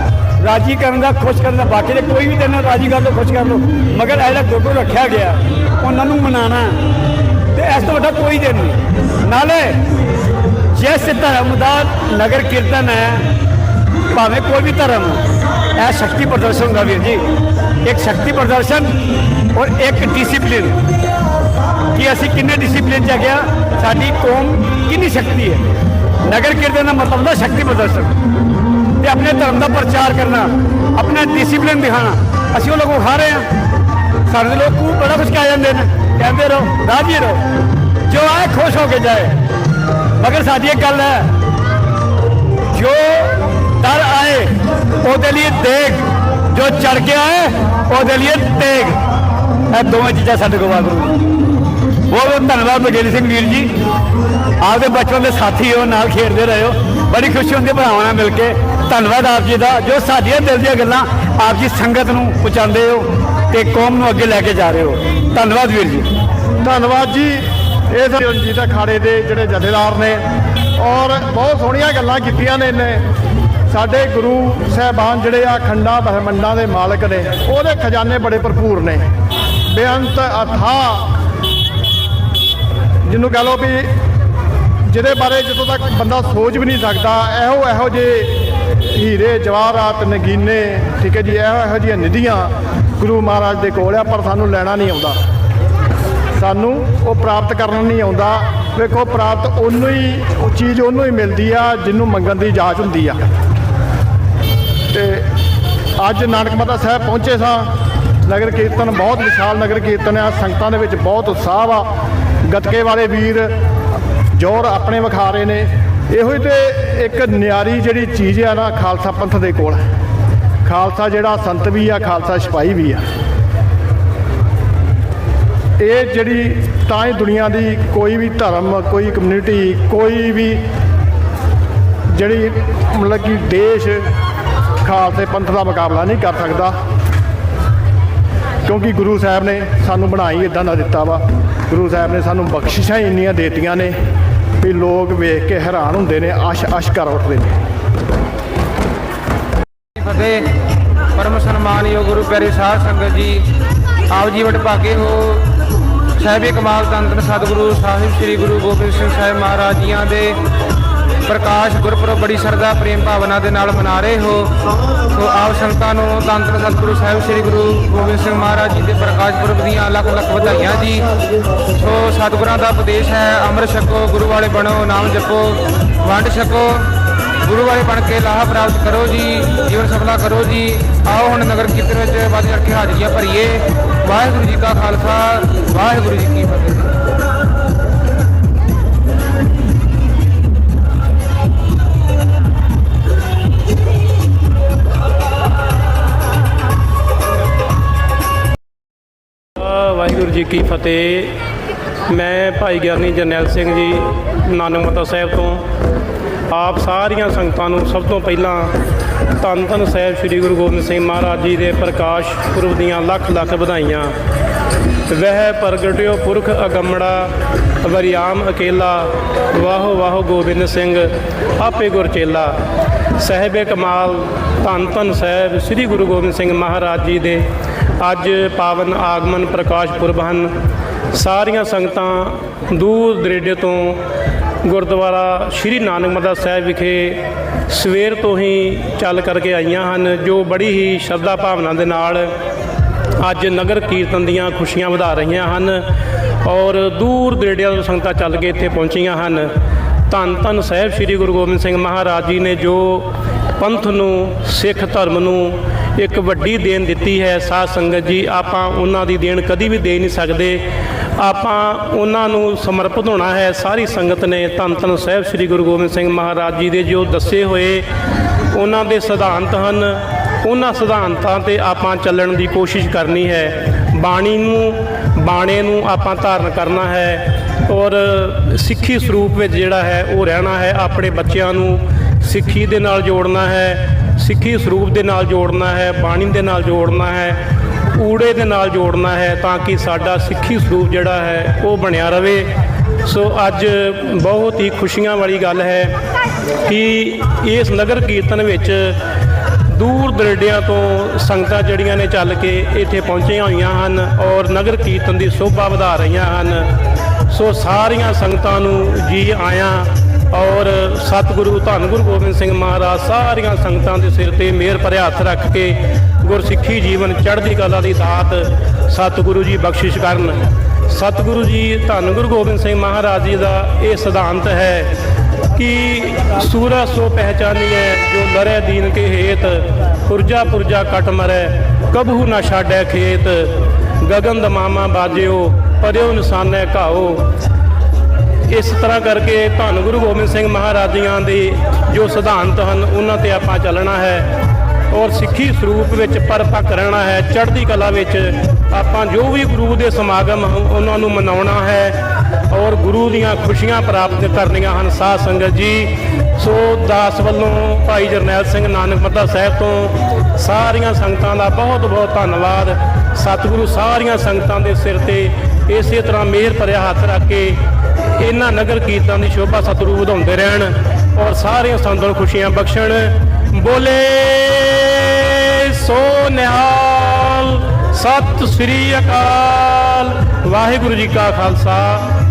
ਰਾਜੀ ਕਰਨ ਦਾ, ਖੁਸ਼ ਕਰਨ ਦਾ, ਬਾਕੀ ਦੇ ਕੋਈ ਵੀ ਦਿਨ ਰਾਜੀ ਕਰ ਲਓ, ਖੁਸ਼ ਕਰ ਲਓ। ਮਗਰ ਇਹਦਾ ਜਿਹੜਾ ਗੁਰੂ ਰੱਖਿਆ ਗਿਆ, ਉਹਨਾਂ ਨੂੰ ਮਨਾਣਾ ਤੇ ਇਸ ਤੋਂ ਵੱਡਾ ਕੋਈ ਦਿਨ ਨਹੀਂ। ਨਾਲੇ ਜਿਸ ਧਰਮ ਦਾ ਨਗਰ ਕੀਰਤਨ ਹੈ, ਭਾਵੇਂ ਕੋਈ ਵੀ ਧਰਮ, ਇਹ ਸ਼ਕਤੀ ਪ੍ਰਦਰਸ਼ਨ ਹੁੰਦਾ ਵੀਰ ਜੀ, ਇੱਕ ਸ਼ਕਤੀ ਪ੍ਰਦਰਸ਼ਨ ਔਰ ਇੱਕ ਡਿਸਪਲਿਨ ਕਿ ਅਸੀਂ ਕਿੰਨੇ ਡਿਸਪਲਿਨ ਚ ਗਿਆ ਸਾਡੀ ਕੌਮ ਕਿੰਨੀ ਸ਼ਕਤੀ ਹੈ। ਨਗਰ ਕੀਰਤਨ ਦਾ ਮਤਲਬ ਹੁੰਦਾ ਸ਼ਕਤੀ ਪ੍ਰਦਰਸ਼ਨ। ਤੇ ਆਪਣੇ ਧਰਮ ਦਾ ਪ੍ਰਚਾਰ ਕਰਨਾ, ਆਪਣਾ ਡਿਸਪਲਿਨ ਦਿਖਾਣਾ ਅਸੀਂ ਉਹ ਲੋਕ ਖਾ ਰਹੇ ਹਾਂ। ਸਾਡੇ ਲੋਕ ਨੂੰ ਬੜਾ ਕੁਝ ਕਹਿ ਜਾਂਦੇ ਨੇ। ਕਹਿੰਦੇ ਰਹੋ, ਰਾਜੀ ਰਹੋ। ਜੋ ਆਏ, ਖੁਸ਼ ਹੋ ਕੇ ਜਾਏ। ਮਗਰ ਸਾਡੀ ਇੱਕ ਗੱਲ ਹੈ, ਜੋ ਦਰ ਆਏ, ਉਹਦੇ ਲਈ ਦੇਖ ਜੋ ਚੜ ਕੇ ਆਏ, ਉਹਦੇ ਲਈ ਤੇਗ। ਇਹ ਦੋਵੇਂ ਚੀਜ਼ਾਂ ਸਾਡੇ ਕੋਲ ਵਾਗਰੂ ਬਹੁਤ ਬਹੁਤ ਧੰਨਵਾਦ ਬਗੇਲੀ ਸਿੰਘ ਵੀਰ ਜੀ। ਆਪਦੇ ਬਚਪਨ ਦੇ ਸਾਥੀ ਹੋ, ਨਾਲ ਖੇਡਦੇ ਰਹੇ ਹੋ। ਬੜੀ ਖੁਸ਼ੀ ਹੁੰਦੀ ਭਰਾਵਾਂ ਨਾਲ ਮਿਲ ਕੇ। ਧੰਨਵਾਦ ਆਪ ਜੀ ਦਾ, ਜੋ ਸਾਡੀਆਂ ਦਿਲ ਦੀਆਂ ਗੱਲਾਂ ਆਪ ਜੀ ਸੰਗਤ ਨੂੰ ਪਹੁੰਚਾਉਂਦੇ ਹੋ ਤੇ ਕੌਮ ਨੂੰ ਅੱਗੇ ਲੈ ਕੇ ਜਾ ਰਹੇ ਹੋ। ਧੰਨਵਾਦ ਵੀਰ ਜੀ। ਧੰਨਵਾਦ ਜੀ। ਇਹ ਤਾਂ ਰਣਜੀਤ ਅਖਾੜੇ ਦੇ ਜਿਹੜੇ ਜਥੇਦਾਰ ਨੇ ਔਰ ਬਹੁਤ ਸੋਹਣੀਆਂ ਗੱਲਾਂ ਕੀਤੀਆਂ ਨੇ ਇਹਨੇ। ਸਾਡੇ ਗੁਰੂ ਸਾਹਿਬਾਨ ਜਿਹੜੇ ਆ ਖੰਡਾਂ ਬ੍ਰਹਮੰਡਾਂ ਦੇ ਮਾਲਕ ਨੇ, ਉਹਦੇ ਖਜ਼ਾਨੇ ਬੜੇ ਭਰਪੂਰ ਨੇ। ਬੇਅੰਤ ਅਥਾ ਜਿਹਨੂੰ ਕਹ ਲਓ ਵੀ ਜਿਹਦੇ ਬਾਰੇ ਜਦੋਂ ਤੱਕ ਬੰਦਾ ਸੋਚ ਵੀ ਨਹੀਂ ਸਕਦਾ ਇਹੋ ਇਹੋ ਜਿਹੇ ਹੀਰੇ ਜਵਾਹਰਾਤ ਨਗੀਨੇ, ਠੀਕ ਹੈ ਜੀ, ਇਹੋ ਜਿਹੀਆਂ ਨਿਧੀਆਂ ਗੁਰੂ ਮਹਾਰਾਜ ਦੇ ਕੋਲ ਆ, ਪਰ ਸਾਨੂੰ ਲੈਣਾ ਨਹੀਂ ਆਉਂਦਾ। ਸਾਨੂੰ ਉਹ ਪ੍ਰਾਪਤ ਕਰਨਾ ਨਹੀਂ ਆਉਂਦਾ। ਵੇਖੋ, ਪ੍ਰਾਪਤ ਉਹਨੂੰ ਹੀ, ਉਹ ਚੀਜ਼ ਉਹਨੂੰ ਹੀ ਮਿਲਦੀ ਆ, ਜਿਹਨੂੰ ਮੰਗਣ ਦੀ ਇਜਾਜ਼ਤ ਹੁੰਦੀ ਆ। ਤੇ ਅੱਜ ਨਾਨਕ ਮਾਤਾ ਸਾਹਿਬ ਪਹੁੰਚੇ ਸਾਂ। ਨਗਰ ਕੀਰਤਨ ਬਹੁਤ ਵਿਸ਼ਾਲ ਨਗਰ ਕੀਰਤਨ ਆ। ਸੰਗਤਾਂ ਦੇ ਵਿੱਚ ਬਹੁਤ ਉਤਸ਼ਾਹ ਆ ਗੱਤਕੇ ਵਾਲੇ ਵੀਰ ਜੋਰ ਆਪਣੇ ਵਿਖਾ ਰਹੇ ਨੇ। ਇਹੋ ਹੀ ਤੇ ਇੱਕ ਨਿਆਰੀ ਜਿਹੜੀ ਚੀਜ਼ ਆ ਨਾ, ਖਾਲਸਾ ਪੰਥ ਦੇ ਕੋਲ ਖਾਲਸਾ ਜਿਹੜਾ ਸੰਤ ਵੀ ਆ, ਖਾਲਸਾ ਸਿਪਾਹੀ ਵੀ ਆ। ਇਹ ਜਿਹੜੀ ਤਾਂ ਹੀ ਦੁਨੀਆ ਦੀ ਕੋਈ ਵੀ ਧਰਮ, ਕੋਈ ਕਮਿਊਨਿਟੀ ਕੋਈ ਵੀ ਜਿਹੜੀ ਮਤਲਬ ਕਿ ਦੇਸ਼ ਖਾਲਸੇ ਪੰਥ ਦਾ ਮੁਕਾਬਲਾ ਨਹੀਂ ਕਰ ਸਕਦਾ। ਕਿਉਂਕਿ ਗੁਰੂ ਸਾਹਿਬ ਨੇ ਸਾਨੂੰ ਬਣਾਈ ਇਦਾਂ ਦਾ ਦਿੱਤਾ ਵਾ। ਗੁਰੂ ਸਾਹਿਬ ਨੇ ਸਾਨੂੰ ਬਖਸ਼ਿਸ਼ਾਂ ਹੀ ਇੰਨੀਆਂ ਦੇਤੀਆਂ ਨੇ। ਵੀ ਲੋਕ ਵੇਖ ਕੇ ਹੈਰਾਨ ਹੁੰਦੇ ਨੇ ਅਸ਼ ਅਸ਼ ਕਰ ਉੱਠਦੇ ਨੇ। ਫਤਿਹ, ਪਰਮ ਸਨਮਾਨਯੋਗ ਗੁਰੂ ਪਿਆਰੇ ਸਾਧ ਸੰਗਤ ਜੀ, ਆਪ ਜੀ ਵਡਭਾਗੇ ਹੋ। ਸਾਹਿਬੇ ਕਮਾਲ ਤੰਤਰ ਸਤਿਗੁਰੂ, ਸਾਹਿਬ ਸ੍ਰੀ ਗੁਰੂ ਗੋਬਿੰਦ ਸਿੰਘ ਸਾਹਿਬ ਮਹਾਰਾਜ ਜੀਆਂ ਦੇ ਪ੍ਰਕਾਸ਼ ਗੁਰਪੁਰਬ ਬੜੀ ਸ਼ਰਧਾ, ਪ੍ਰੇਮ ਭਾਵਨਾ ਦੇ ਨਾਲ ਮਨਾ ਰਹੇ ਹੋ। ਸੋ ਆਪ ਸੰਗਤਾਂ ਨੂੰ ਤੰਤਰ ਸਤਿਗੁਰੂ ਸਾਹਿਬ ਸ੍ਰੀ ਗੁਰੂ ਗੋਬਿੰਦ ਸਿੰਘ ਮਹਾਰਾਜ ਜੀ ਦੇ ਪ੍ਰਕਾਸ਼ ਪੁਰਬ ਦੀਆਂ ਲੱਖ ਲੱਖ ਵਧਾਈਆਂ ਜੀ। ਸੋ ਸਤਿਗੁਰਾਂ ਦਾ ਉਪਦੇਸ਼ ਹੈ, ਅੰਮ੍ਰਿਤ ਛਕੋ, ਗੁਰੂ ਵਾਲੇ ਬਣੋ, ਨਾਮ ਜਪੋ, ਵੰਡ ਛਕੋ, ਗੁਰੂ ਵਾਲੇ ਬਣ ਕੇ ਲਾਹਾ ਪ੍ਰਾਪਤ ਕਰੋ ਜੀ, ਜੀਵਨ ਸਫਲਾ ਕਰੋ ਜੀ। ਆਓ ਹੁਣ ਨਗਰ ਕੀਰਤਨ ਵਿੱਚ ਵੱਧ ਚੜ੍ਹ ਕੇ ਹਾਜ਼ਰੀਆਂ ਭਰੀਏ। ਵਾਹਿਗੁਰੂ ਜੀ ਕਾ ਖਾਲਸਾ, ਵਾਹਿਗੁਰੂ ਜੀ ਕੀ ਫਤਿਹ। ਜੀ, ਕੀ ਫਤਿਹ। ਮੈਂ ਭਾਈ ਗਿਆਨੀ ਜਰਨੈਲ ਸਿੰਘ ਜੀ, ਨਾਨਕ ਮਾਤਾ ਸਾਹਿਬ ਤੋਂ। ਆਪ ਸਾਰੀਆਂ ਸੰਗਤਾਂ ਨੂੰ ਸਭ ਤੋਂ ਪਹਿਲਾਂ ਧੰਨ ਧੰਨ ਸਾਹਿਬ ਸ੍ਰੀ ਗੁਰੂ ਗੋਬਿੰਦ ਸਿੰਘ ਮਹਾਰਾਜ ਜੀ ਦੇ ਪ੍ਰਕਾਸ਼ ਪੁਰਬ ਦੀਆਂ ਲੱਖ ਲੱਖ ਵਧਾਈਆਂ। ਵਹਿ ਪ੍ਰਗਟਿਓ ਪੁਰਖ ਅਗੰਮੜਾ, ਵਰਿਆਮ ਅਕੇਲਾ, ਵਾਹੋ ਵਾਹੋ ਗੋਬਿੰਦ ਸਿੰਘ, ਆਪੇ ਗੁਰ ਚੇਲਾ। ਸਾਹਿਬੇ ਕਮਾਲ, ਧੰਨ ਧੰਨ ਸਾਹਿਬ ਸ੍ਰੀ ਗੁਰੂ ਗੋਬਿੰਦ ਸਿੰਘ ਮਹਾਰਾਜ ਜੀ ਦੇ ਅੱਜ ਪਾਵਨ ਆਗਮਨ ਪ੍ਰਕਾਸ਼ ਪੁਰਬ ਹਨ। ਸਾਰੀਆਂ ਸੰਗਤਾਂ ਦੂਰ ਦਰੇਡੇ ਤੋਂ ਗੁਰਦੁਆਰਾ ਸ੍ਰੀ ਨਾਨਕ ਮੱਦਾ ਸਾਹਿਬ ਵਿਖੇ ਸਵੇਰ ਤੋਂ ਹੀ ਚੱਲ ਕਰਕੇ ਆਈਆਂ ਹਨ, ਜੋ ਬੜੀ ਹੀ ਸ਼ਰਧਾ ਭਾਵਨਾ ਦੇ ਨਾਲ ਅੱਜ ਨਗਰ ਕੀਰਤਨ ਦੀਆਂ ਖੁਸ਼ੀਆਂ ਵਧਾ ਰਹੀਆਂ ਹਨ ਔਰ ਦੂਰ ਦਰੇਡਿਆਂ ਤੋਂ ਸੰਗਤਾਂ ਚੱਲ ਕੇ ਇੱਥੇ ਪਹੁੰਚੀਆਂ ਹਨ। ਧੰਨ ਧੰਨ ਸਾਹਿਬ ਸ੍ਰੀ ਗੁਰੂ ਗੋਬਿੰਦ ਸਿੰਘ ਮਹਾਰਾਜ ਜੀ ਨੇ ਜੋ ਪੰਥ ਨੂੰ, ਸਿੱਖ ਧਰਮ ਨੂੰ ਇੱਕ ਵੱਡੀ ਦੇਣ ਦਿੱਤੀ ਹੈ। ਸਾਧ ਸੰਗਤ ਜੀ, ਆਪਾਂ ਉਹਨਾਂ ਦੀ ਦੇਣ ਕਦੀ ਵੀ ਦੇ ਨਹੀਂ ਸਕਦੇ। ਆਪਾਂ ਉਹਨਾਂ ਨੂੰ ਸਮਰਪਿਤ ਹੋਣਾ ਹੈ। ਸਾਰੀ ਸੰਗਤ ਨੇ ਧੰਨ ਧੰਨ ਸਾਹਿਬ ਸ੍ਰੀ ਗੁਰੂ ਗੋਬਿੰਦ ਸਿੰਘ ਮਹਾਰਾਜ ਜੀ ਦੇ ਜੋ ਦੱਸੇ ਹੋਏ ਉਹਨਾਂ ਦੇ ਸਿਧਾਂਤ ਹਨ। ਉਹਨਾਂ ਸਿਧਾਂਤਾਂ ਤੇ ਆਪਾਂ ਚੱਲਣ ਦੀ ਕੋਸ਼ਿਸ਼ ਕਰਨੀ ਹੈ। ਬਾਣੀ ਨੂੰ, ਬਾਣੇ ਨੂੰ ਆਪਾਂ ਧਾਰਨ ਕਰਨਾ ਹੈ ਔਰ ਸਿੱਖੀ ਸਰੂਪ ਵਿੱਚ ਜਿਹੜਾ ਹੈ ਉਹ ਰਹਿਣਾ ਹੈ। ਆਪਣੇ ਬੱਚਿਆਂ ਨੂੰ ਸਿੱਖੀ ਦੇ ਨਾਲ ਜੋੜਨਾ ਹੈ। ਸਿੱਖੀ ਸਰੂਪ ਦੇ ਨਾਲ ਜੋੜਨਾ ਹੈ, ਬਾਣੀ ਦੇ ਨਾਲ ਜੋੜਨਾ ਹੈ, ਊੜੇ ਦੇ ਨਾਲ ਜੋੜਨਾ ਹੈ ਤਾਂ ਕਿ ਸਾਡਾ ਸਿੱਖੀ ਸਰੂਪ ਜਿਹੜਾ ਹੈ ਉਹ ਬਣਿਆ ਰਵੇ। ਸੋ ਅੱਜ ਬਹੁਤ ਹੀ ਖੁਸ਼ੀਆਂ ਵਾਲੀ ਗੱਲ ਹੈ ਕਿ ਇਸ ਨਗਰ ਕੀਰਤਨ ਵਿੱਚ ਦੂਰ ਦਰੇਡਿਆਂ ਤੋਂ ਸੰਗਤਾਂ ਜਿਹੜੀਆਂ ਨੇ ਚੱਲ ਕੇ ਇੱਥੇ ਪਹੁੰਚੀਆਂ ਹੋਈਆਂ ਹਨ ਔਰ ਨਗਰ ਕੀਰਤਨ ਦੀ ਸ਼ੋਭਾ ਵਧਾ ਰਹੀਆਂ ਹਨ। ਸੋ ਸਾਰੀਆਂ ਸੰਗਤਾਂ ਨੂੰ ਜੀ ਆਇਆਂ ਔਰ ਸਤਿਗੁਰੂ ਧੰਨ ਗੁਰੂ ਗੋਬਿੰਦ ਸਿੰਘ ਮਹਾਰਾਜ ਸਾਰੀਆਂ ਸੰਗਤਾਂ ਦੇ ਸਿਰ ਤੇ ਮਿਹਰ ਭਰਿਆ ਹੱਥ ਰੱਖ ਕੇ ਗੁਰਸਿੱਖੀ ਜੀਵਨ ਚੜ੍ਹਦੀ ਕਲਾ ਦੀ ਦਾਤ ਸਤਿਗੁਰੂ ਜੀ ਬਖਸ਼ਿਸ਼ ਕਰਨ। ਸਤਿਗੁਰੂ ਜੀ ਧੰਨ ਗੁਰੂ ਗੋਬਿੰਦ ਸਿੰਘ ਮਹਾਰਾਜ ਜੀ ਦਾ ਇਹ ਸਿਧਾਂਤ ਹੈ ਕਿ ਸੂਰਾ ਸੋ ਪਹਿਚਾਨੀਐ, ਜੋ ਲਰੇ ਦੀਨ ਕੇ ਹੇਤ, ਪੁਰਜਾ ਪੁਰਜਾ ਕਟ ਮਰੈ, ਕਬਹੂ ਨਾ ਛਾੜੈ ਖੇਤ, ਗਗਨ ਦਮਾਮਾ ਬਾਜਿਓ, ਪਰਿਓ ਨਿਸ਼ਾਨੈ ਘਾਓ। ਇਸ ਤਰ੍ਹਾਂ ਕਰਕੇ ਧੰਨ ਗੁਰੂ ਗੋਬਿੰਦ ਸਿੰਘ ਮਹਾਰਾਜ ਜੀਆਂ ਦੇ ਜੋ ਸਿਧਾਂਤ ਹਨ, ਉਹਨਾਂ ਤੇ ਆਪਾਂ ਚੱਲਣਾ ਹੈ ਔਰ ਸਿੱਖੀ ਸਰੂਪ ਵਿੱਚ ਪਰਪੱਕ ਰਹਿਣਾ ਹੈ। ਚੜ੍ਹਦੀ ਕਲਾ ਵਿੱਚ ਆਪਾਂ ਜੋ ਵੀ ਗੁਰੂ ਦੇ ਸਮਾਗਮ ਉਹਨਾਂ ਨੂੰ ਮਨਾਉਣਾ ਹੈ ਔਰ ਗੁਰੂ ਦੀਆਂ ਖੁਸ਼ੀਆਂ ਪ੍ਰਾਪਤ ਕਰਨੀਆਂ ਹਨ। ਸਾਧ ਸੰਗਤ ਜੀ, ਸੋ ਦਾਸ ਵੱਲੋਂ ਭਾਈ ਜਰਨੈਲ ਸਿੰਘ ਨਾਨਕ ਮੱਤਾ ਸਾਹਿਬ ਤੋਂ ਸਾਰੀਆਂ ਸੰਗਤਾਂ ਦਾ ਬਹੁਤ ਬਹੁਤ ਧੰਨਵਾਦ। ਸਤਿਗੁਰੂ ਸਾਰੀਆਂ ਸੰਗਤਾਂ ਦੇ ਸਿਰ ਤੇ ਇਸੇ ਤਰ੍ਹਾਂ ਮਿਹਰ ਭਰਿਆ ਹੱਥ ਰੱਖ ਕੇ ਇਹਨਾਂ ਨਗਰ ਕੀਰਤਨ ਦੀ ਸ਼ੋਭਾ ਸਤਿਗੁਰੂ ਵਧਾਉਂਦੇ ਰਹਿਣ ਔਰ ਸਾਰੀਆਂ ਸੰਤਾਂ ਨੂੰ ਖੁਸ਼ੀਆਂ ਬਖਸ਼ਣ। ਬੋਲੇ ਸੋ ਨਿਹਾਲ, ਸਤਿ ਸ੍ਰੀ ਅਕਾਲ। ਵਾਹਿਗੁਰੂ ਜੀ ਕਾ ਖਾਲਸਾ,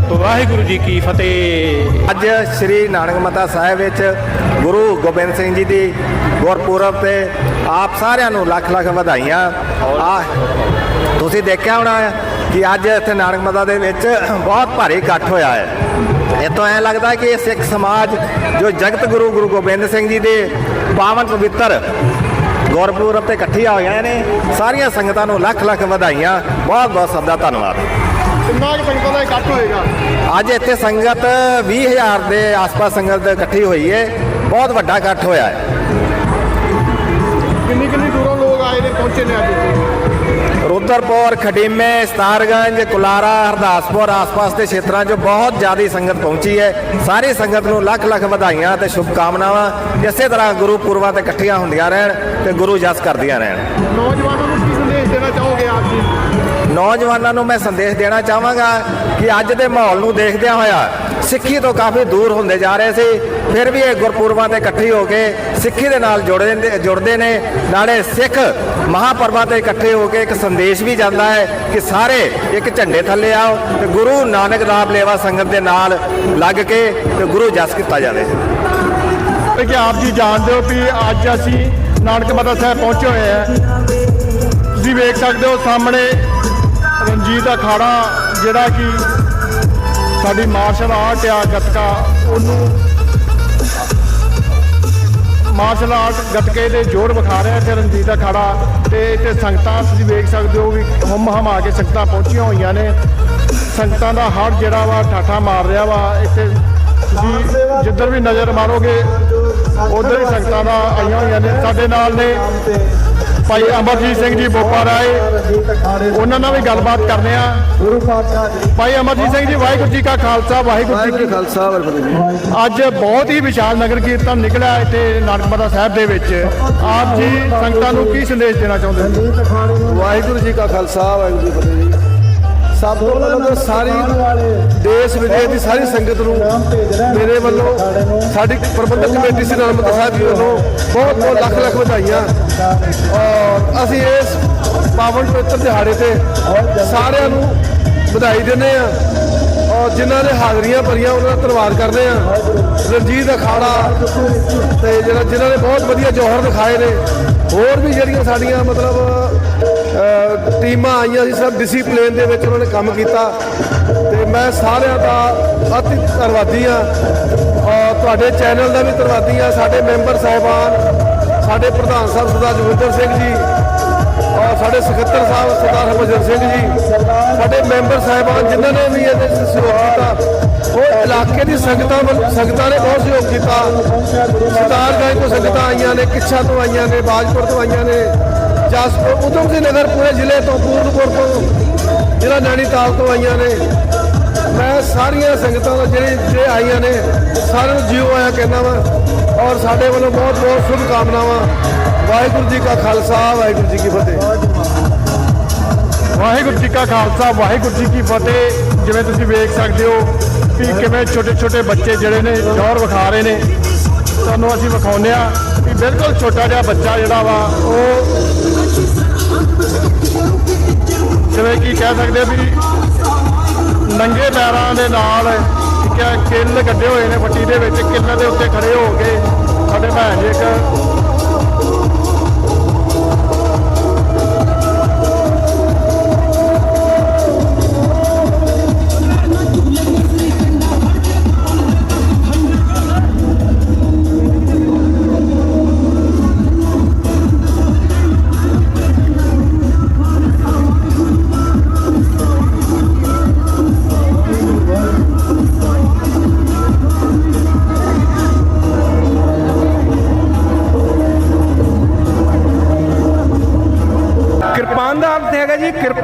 ਵਾਹਿਗੁਰੂ ਜੀ ਕੀ ਫਤਿਹ। ਅੱਜ ਸ੍ਰੀ ਨਾਨਕ ਮਤਾ ਸਾਹਿਬ ਵਿੱਚ ਗੁਰੂ ਗੋਬਿੰਦ ਸਿੰਘ ਜੀ ਦੀ ਗੁਰਪੁਰਬ ਤੇ ਆਪ ਸਾਰਿਆਂ ਨੂੰ ਲੱਖ ਲੱਖ ਵਧਾਈਆਂ। ਆ ਤੁਸੀਂ ਦੇਖਿਆ ਹੋਣਾ ਕਿ ਅੱਜ ਇੱਥੇ ਨਾਨਕ ਮਤਾ ਦੇ ਵਿੱਚ ਬਹੁਤ ਭਾਰੀ ਇਕੱਠ ਹੋਇਆ ਹੈ। ਇਤੋਂ ਐ ਲੱਗਦਾ ਕਿ ਇਹ ਸਿੱਖ ਸਮਾਜ ਜੋ ਜਗਤ ਗੁਰੂ ਗੁਰੂ ਗੋਬਿੰਦ ਸਿੰਘ ਜੀ ਦੇ ਪਾਵਨ ਪਵਿੱਤਰ ਗੁਰਪੁਰਬ ਤੇ ਇਕੱਠੀਆਂ ਹੋਈਆਂ ਨੇ ਸਾਰੀਆਂ ਸੰਗਤਾਂ ਨੂੰ ਲੱਖ ਲੱਖ ਵਧਾਈਆਂ ਬਹੁਤ ਬਹੁਤ ਸਭ ਦਾ ਧੰਨਵਾਦ। ਕਿੰਨਾ ਕੁ ਸੰਗਤਾਂ ਦਾ ਇਕੱਠ ਹੋਏਗਾ? ਅੱਜ ਇੱਥੇ ਸੰਗਤ 20000 ਦੇ ਆਸ-ਪਾਸ ਸੰਗਤ ਇਕੱਠੀ ਹੋਈ ਹੈ ਬਹੁਤ ਵੱਡਾ ਇਕੱਠ ਹੋਇਆ ਹੈ। ਕਿੰਨੀ ਕਿੰਨੀ ਦੂਰੋਂ ਲੋਕ ਆਏ ਨੇ ਪਹੁੰਚੇ ਨੇ ਅੱਜ ਰੁਦਰਪੁਰ ਖਡੀਮੇ ਸਤਾਰਗੰਜ ਕੁਲਾਰਾ ਹਰਦਾਸਪੁਰ ਆਸ-ਪਾਸ ਦੇ ਖੇਤਰਾਂ 'ਚੋਂ ਬਹੁਤ ਜ਼ਿਆਦਾ ਸੰਗਤ ਪਹੁੰਚੀ ਹੈ। ਸਾਰੀ ਸੰਗਤ ਨੂੰ ਲੱਖ ਲੱਖ ਵਧਾਈਆਂ ਤੇ ਸ਼ੁਭ ਕਾਮਨਾਵਾਂ ਇਸੇ ਤਰ੍ਹਾਂ ਗੁਰੂ ਪੁਰਬਾਂ ਤੇ ਇਕੱਠੀਆਂ ਹੁੰਦੀਆਂ ਰਹਿਣ ਤੇ ਗੁਰੂ ਜਸ ਕਰਦੀਆਂ ਰਹਿਣ। ਨੌਜਵਾਨਾਂ ਨੂੰ ਕੀ ਸੰਦੇਸ਼ ਦੇਣਾ ਚਾਹੋਗੇ ਆਪ ਜੀ? ਨੌਜਵਾਨਾਂ ਨੂੰ ਮੈਂ ਸੰਦੇਸ਼ ਦੇਣਾ ਚਾਹਾਂਗਾ ਕਿ ਅੱਜ ਦੇ ਮਾਹੌਲ ਨੂੰ ਦੇਖਦਿਆਂ ਹੋਇਆ ਸਿੱਖੀ ਤੋਂ ਕਾਫੀ ਦੂਰ ਹੁੰਦੇ ਜਾ ਰਹੇ ਸੀ, ਫਿਰ ਵੀ ਇਹ ਗੁਰਪੁਰਬਾਂ ਤੇ ਇਕੱਠੇ ਹੋ ਕੇ ਸਿੱਖੀ ਦੇ ਨਾਲ ਜੁੜਦੇ ਜੁੜਦੇ ਨੇ। ਨਾਲੇ ਸਿੱਖ ਮਹਾਪਰਵਾਂ ਤੇ ਇਕੱਠੇ ਹੋ ਕੇ ਇੱਕ ਸੰਦੇਸ਼ ਵੀ ਜਾਂਦਾ ਹੈ ਕਿ ਸਾਰੇ ਇੱਕ ਝੰਡੇ ਥੱਲੇ ਆਓ ਤੇ ਗੁਰੂ ਨਾਨਕ ਨਾਮ ਲੇਵਾ ਸੰਗਤ ਦੇ ਨਾਲ ਲੱਗ ਕੇ ਤੇ ਗੁਰੂ ਜਸ ਕੀਤਾ ਜਾਵੇ। ਕਿ ਆਪ ਜੀ ਜਾਣਦੇ ਹੋ ਕਿ ਅੱਜ ਅਸੀਂ ਨਾਨਕ ਮਾਤਾ ਸਾਹਿਬ ਪਹੁੰਚੇ ਹੋਏ ਆ ਤੁਸੀਂ ਵੇਖ ਸਕਦੇ ਹੋ ਸਾਹਮਣੇ ਰਣਜੀਤ ਅਖਾੜਾ ਜਿਹੜਾ ਕਿ ਸਾਡੀ ਮਾਰਸ਼ਲ ਆਰਟ ਆ ਗੱਤਕਾ, ਉਹਨੂੰ ਮਾਰਸ਼ਲ ਆਰਟ ਗੱਤਕੇ ਦੇ ਜੋਰ ਵਿਖਾ ਰਿਹਾ ਤੇ ਰਣਜੀਤ ਅਖਾੜਾ ਤੇ ਇੱਥੇ ਸੰਗਤਾਂ, ਤੁਸੀਂ ਵੇਖ ਸਕਦੇ ਹੋ ਵੀ ਹਮ ਹਮ ਆ ਕੇ ਸੰਗਤਾਂ ਪਹੁੰਚੀਆਂ ਹੋਈਆਂ ਨੇ। ਸੰਗਤਾਂ ਦਾ ਹੜ ਜਿਹੜਾ ਵਾ ਠਾਠਾ ਮਾਰ ਰਿਹਾ ਵਾ, ਇੱਥੇ ਤੁਸੀਂ ਜਿੱਧਰ ਵੀ ਨਜ਼ਰ ਮਾਰੋਗੇ, ਉਧਰ ਹੀ ਸੰਗਤਾਂ ਦਾ ਆਈਆਂ ਹੋਈਆਂ ਨੇ। ਸਾਡੇ ਨਾਲ ਨੇ ਭਾਈ ਅਮਰਜੀਤ ਸਿੰਘ ਜੀ ਬੋਪਾ ਰਾਏ। ਉਹਨਾਂ ਨਾਲ ਵੀ ਗੱਲਬਾਤ ਕਰਨੇ ਆ। ਭਾਈ ਅਮਰਜੀਤ ਸਿੰਘ ਜੀ ਵਾਹਿਗੁਰੂ ਜੀ ਕਾ ਖਾਲਸਾ ਵਾਹਿਗੁਰੂ ਜੀ ਕੀ ਖਾਲਸਾ ਜੀ। ਅੱਜ ਬਹੁਤ ਹੀ ਵਿਸ਼ਾਲ ਨਗਰ ਕੀਰਤਨ ਨਿਕਲਿਆ ਇੱਥੇ ਨਾਨਕ ਮਾਤਾ ਸਾਹਿਬ ਦੇ ਵਿੱਚ। ਆਪ ਜੀ ਸੰਗਤਾਂ ਨੂੰ ਕੀ ਸੰਦੇਸ਼ ਦੇਣਾ ਚਾਹੁੰਦੇ ਹੋ? ਵਾਹਿਗੁਰੂ ਜੀ ਕਾ ਖਾਲਸਾ ਵਾਹਿਗੁਰੂ ਜੀ ਕੀ ਫਤਿਹ ਜੀ। ਸਭ ਤੋਂ ਪਹਿਲਾਂ ਤਾਂ ਸਾਰੀ ਦੇਸ਼ ਵਿਦੇਸ਼ ਦੀ ਸਾਰੀ ਸੰਗਤ ਨੂੰ ਮੇਰੇ ਵੱਲੋਂ ਸਾਡੀ ਪ੍ਰਬੰਧਕ ਕਮੇਟੀ ਸ੍ਰੀ ਨਾਨਕ ਸਾਹਿਬ ਜੀ ਵੱਲੋਂ ਬਹੁਤ ਬਹੁਤ ਲੱਖ ਲੱਖ ਵਧਾਈਆਂ। ਔਰ ਅਸੀਂ ਇਸ ਪਾਵਨ ਪਵਿੱਤਰ ਦਿਹਾੜੇ ਤੇ ਸਾਰਿਆਂ ਨੂੰ ਵਧਾਈ ਦਿੰਦੇ ਆ ਔਰ ਜਿਨ੍ਹਾਂ ਨੇ ਹਾਜ਼ਰੀਆਂ ਭਰੀਆਂ ਉਹਨਾਂ ਦਾ ਧੰਨਵਾਦ ਕਰਦੇ ਆ ਰਣਜੀਤ ਅਖਾੜਾ ਤੇ ਜਿਹੜਾ ਜਿਨ੍ਹਾਂ ਨੇ ਬਹੁਤ ਵਧੀਆ ਜੋਹਰ ਦਿਖਾਏ ਨੇ। ਹੋਰ ਵੀ ਜਿਹੜੀਆਂ ਸਾਡੀਆਂ ਮਤਲਬ ਟੀਮਾਂ ਆਈਆਂ ਸੀ ਸਭ ਡਿਸਪਲਿਨ ਦੇ ਵਿੱਚ ਉਹਨਾਂ ਨੇ ਕੰਮ ਕੀਤਾ। ਤੇ ਮੈਂ ਸਾਰਿਆਂ ਦਾ ਅਤੀ ਧੰਨਵਾਦੀ ਆ ਔਰ ਤੁਹਾਡੇ ਚੈਨਲ ਦਾ ਵੀ ਧੰਨਵਾਦੀ ਆ ਸਾਡੇ ਮੈਂਬਰ ਸਾਹਿਬਾਨ, ਸਾਡੇ ਪ੍ਰਧਾਨ ਸਾਹਿਬ ਸਰਦਾਰ ਜਗਵਿੰਦਰ ਸਿੰਘ ਜੀ, ਔਰ ਸਾਡੇ ਸਕੱਤਰ ਸਾਹਿਬ ਸਰਦਾਰ ਹਰਭਜਨ ਸਿੰਘ ਜੀ, ਸਾਡੇ ਮੈਂਬਰ ਸਾਹਿਬਾਨ ਜਿਨ੍ਹਾਂ ਨੇ ਵੀ ਇਹਦੇ 'ਚ ਸਹਿਯੋਗ ਕੀਤਾ। ਉਹ ਇਲਾਕੇ ਦੀ ਸੰਗਤਾਂ ਵੱਲ- ਸੰਗਤਾਂ ਨੇ ਬਹੁਤ ਸਹਿਯੋਗ ਕੀਤਾ। ਸਰਦਾਰਗੰਜ ਤੋਂ ਸੰਗਤਾਂ ਆਈਆਂ ਨੇ, ਕਿੱਛਾ ਤੋਂ ਆਈਆਂ ਨੇ, ਬਾਜਪੁਰ ਤੋਂ ਆਈਆਂ ਨੇ। ਜਸਪੁਰ ਉਧਮ ਸਿੰਘ ਨਗਰ ਪੂਰੇ ਜ਼ਿਲ੍ਹੇ ਤੋਂ ਪੂਰਨਪੁਰ ਤੋਂ ਜ਼ਿਲ੍ਹਾ ਨੈਣੀਤਾਲ ਤੋਂ ਆਈਆਂ ਨੇ। ਮੈਂ ਸਾਰੀਆਂ ਸੰਗਤਾਂ ਦਾ ਜਿਹੜੇ ਜਿਹੜੇ ਆਈਆਂ ਨੇ, ਸਾਰਿਆਂ ਨੂੰ ਜਿਉ ਆਇਆ ਕਹਿੰਦਾ ਵਾਂ ਔਰ ਸਾਡੇ ਵੱਲੋਂ ਬਹੁਤ ਬਹੁਤ ਸ਼ੁਭ ਕਾਮਨਾਵਾਂ। ਵਾਹਿਗੁਰੂ ਜੀ ਕਾ ਖਾਲਸਾ, ਵਾਹਿਗੁਰੂ ਜੀ ਕੀ ਫਤਿਹ। ਵਾਹਿਗੁਰੂ ਜੀ ਕਾ ਖਾਲਸਾ, ਵਾਹਿਗੁਰੂ ਜੀ ਕੀ ਫਤਿਹ। ਜਿਵੇਂ ਤੁਸੀਂ ਵੇਖ ਸਕਦੇ ਹੋ ਕਿ ਕਿਵੇਂ ਛੋਟੇ ਛੋਟੇ ਬੱਚੇ ਜਿਹੜੇ ਨੇ, ਜੌਹਰ ਵਿਖਾ ਰਹੇ ਨੇ। ਤੁਹਾਨੂੰ ਅਸੀਂ ਵਿਖਾਉਂਦੇ ਆ ਕਿ ਬਿਲਕੁਲ ਛੋਟਾ ਜਿਹਾ ਬੱਚਾ ਜਿਹੜਾ ਵਾ, ਉਹ ਜਿਵੇਂ ਕਿ ਕਹਿ ਸਕਦੇ ਵੀ ਨੰਗੇ ਪੈਰਾਂ ਦੇ ਨਾਲ ਕਿੱਲ ਗੱਡੇ ਹੋਏ ਨੇ ਫੱਟੀ ਦੇ ਵਿੱਚ, ਕਿੱਲ ਦੇ ਉੱਤੇ ਖੜੇ ਹੋ ਕੇ ਸਾਡੇ ਭੈਣ ਜੀ ਇੱਕ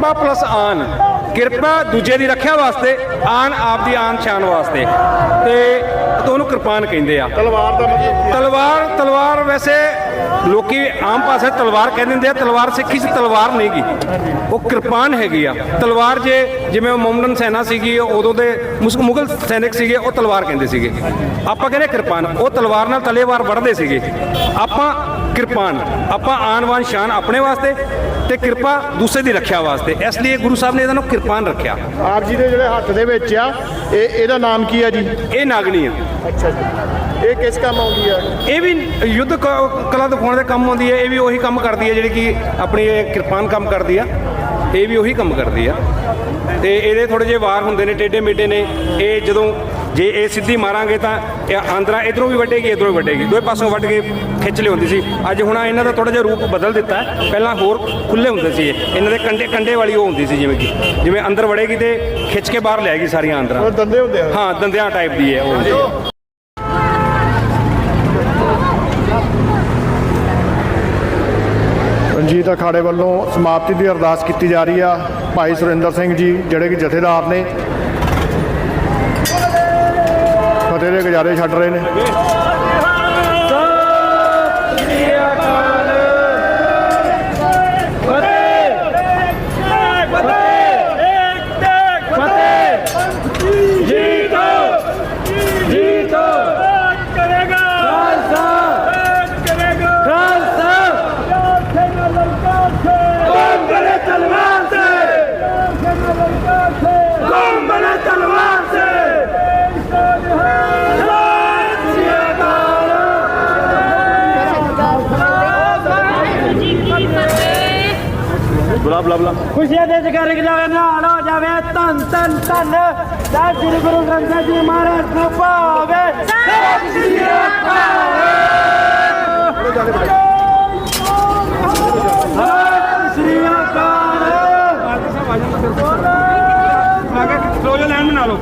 ਕਿਰਪਾ ਪਲੱਸ ਆਨ। ਕਿਰਪਾ ਦੂਜੇ ਦੀ ਰੱਖਿਆ ਵਾਸਤੇ ਆਨ ਆਪ ਦੀ ਆਨ ਸ਼ਾਨ ਵਾਸਤੇ। ਤੇ ਉਹਨੂੰ ਕਿਰਪਾਨ ਕਹਿੰਦੇ ਆ। ਤਲਵਾਰ ਦਾ ਮਤਲਬ ਤਲਵਾਰ ਤਲਵਾਰ ਵੈਸੇ ਲੋਕੀ ਆਮ 'ਚ ਤਲਵਾਰ ਕਹਿ ਦਿੰਦੇ ਆ ਤਲਵਾਰ ਸਿੱਖੀ 'ਚ ਤਲਵਾਰ ਨਹੀਂ ਗੀ। ਉਹ ਕਿਰਪਾਨ ਹੈਗੀ ਆ। ਤਲਵਾਰ ਜੇ ਜਿਵੇਂ ਉਹ ਮੁਮਡਨ ਸੈਨਾ ਸੀਗੀ ਉਦੋਂ ਦੇ ਮੁਗਲ ਸੈਨਿਕ ਸੀਗੇ ਉਹ ਤਲਵਾਰ ਕਹਿੰਦੇ ਸੀਗੇ। ਆਪਾਂ ਕਹਿੰਦੇ ਕਿਰਪਾਨ। ਉਹ ਤਲਵਾਰ ਨਾਲ ਤਲੇਵਾਰ ਵੜਦੇ ਸੀਗੇ। ਆਪਾਂ ਕਿਰਪਾਨ ਆਪਾਂ ਆਨਵਾਨ ਸ਼ਾਨ ਆਪਣੇ ਵਾਸਤੇ ਤੇ ਕਿਰਪਾ ਦੂਸਰੇ ਦੀ ਰੱਖਿਆ ਵਾਸਤੇ। ਇਸ ਲਈ ਗੁਰੂ ਸਾਹਿਬ ਨੇ ਇਹਨਾਂ ਨੂੰ ਕਿਰਪਾਨ ਰੱਖਿਆ। ਆਪ ਜੀ ਦੇ ਜਿਹੜੇ ਹੱਥ ਦੇ ਵਿੱਚ ਆ ਇਹ ਇਹਦਾ ਨਾਮ ਕੀ ਆ ਜੀ? ਇਹ ਨਾਗਣੀ ਆ। ਅੱਛਾ ਜੀ। ਇਹ ਕਿਸ ਕੰਮ ਆਉਂਦੀ ਆ? ਇਹ ਵੀ ਯੁੱਧ ਕਲਾ ਦਿਖਾਉਣ ਦੇ ਕੰਮ ਆਉਂਦੀ ਹੈ ਇਹ ਵੀ ਉਹੀ ਕੰਮ ਕਰਦੀ ਹੈ ਜਿਹੜੀ ਕਿ ਆਪਣੀ ਕਿਰਪਾਨ ਕੰਮ ਕਰਦੀ ਆ। ਇਹ ਵੀ ਉਹੀ ਕੰਮ ਕਰਦੀ ਆ। ਤੇ ਇਹਦੇ ਥੋੜੇ ਜਿਹੇ ਵਾਰ ਹੁੰਦੇ ਨੇ ਟੇਢੇ ਮੇਢੇ ਨੇ। ਇਹ ਜਦੋਂ ਜੇ ਇਹ ਸਿੱਧੀ ਮਾਰਾਂਗੇ ਤਾਂ ਇਹ ਆਂਦਰਾ ਇਧਰੋਂ ਵੀ ਵੱਢੇਗੀ ਇਧਰੋਂ ਵੀ ਵੱਢੇਗੀ। ਦੋਵੇਂ ਪਾਸੋਂ ਵੱਢ ਕੇ ਖਿੱਚ ਲਿਆਉਂਦੀ ਸੀ। ਅੱਜ ਹੁਣ ਇਹਨਾਂ ਦਾ ਥੋੜਾ ਜਿਹਾ ਰੂਪ ਬਦਲ ਦਿੱਤਾ ਹੈ। ਪਹਿਲਾਂ ਹੋਰ ਖੁੱਲੇ ਹੁੰਦੇ ਸੀ ਇਹ। ਇਹਨਾਂ ਦੇ ਕੰਡੇ ਕੰਡੇ ਵਾਲੀ ਉਹ ਹੁੰਦੀ ਸੀ ਜਿਵੇਂ ਕਿ ਜਿਵੇਂ ਅੰਦਰ ਵੜੇਗੀ ਤੇ ਖਿੱਚ ਕੇ ਬਾਹਰ ਲੈਗੀ ਸਾਰੀਆਂ ਆਂਦਰਾਂ। ਦੰਦੇ ਹੁੰਦੇ ਆ। ਹਾਂ ਦੰਦਿਆਂ ਟਾਈਪ ਦੀ ਹੈ ਉਹ। ਰਣਜੀਤ ਅਖਾੜੇ ਵੱਲੋਂ ਸਮਾਪਤੀ ਦੀ ਅਰਦਾਸ ਕੀਤੀ ਜਾ ਰਹੀ ਆ। ਭਾਈ ਸੁਰਿੰਦਰ ਸਿੰਘ ਜੀ ਜਿਹੜੇ ਕਿ ਜਥੇਦਾਰ ਨੇ ਫਤਿਹ ਦੇ ਗੁਜ਼ਾਰੇ ਛੱਡ ਰਹੇ ਨੇ। ਖੁਸ਼ੀਆਂ ਦੇ ਜਗਰ ਜਾਵੇ ਨਾਲ ਹੋ ਜਾਵੇ ਧੰਨ ਧੰਨ ਧੰਨ। ਦਾ ਸ੍ਰੀ ਗੁਰੂ ਗ੍ਰੰਥ ਸਾਹਿਬ ਜੀ ਮਹਾਰਾਜ ਨੂੰ ਪਾਵੇ ਸਤਿ ਸ੍ਰੀ ਅਕਾਲ ਸ੍ਰੀ ਅਕਾਲ ਆ ਕੇ ਕਲੋਜ਼ ਲੈਣ ਬਣਾ ਲਓ।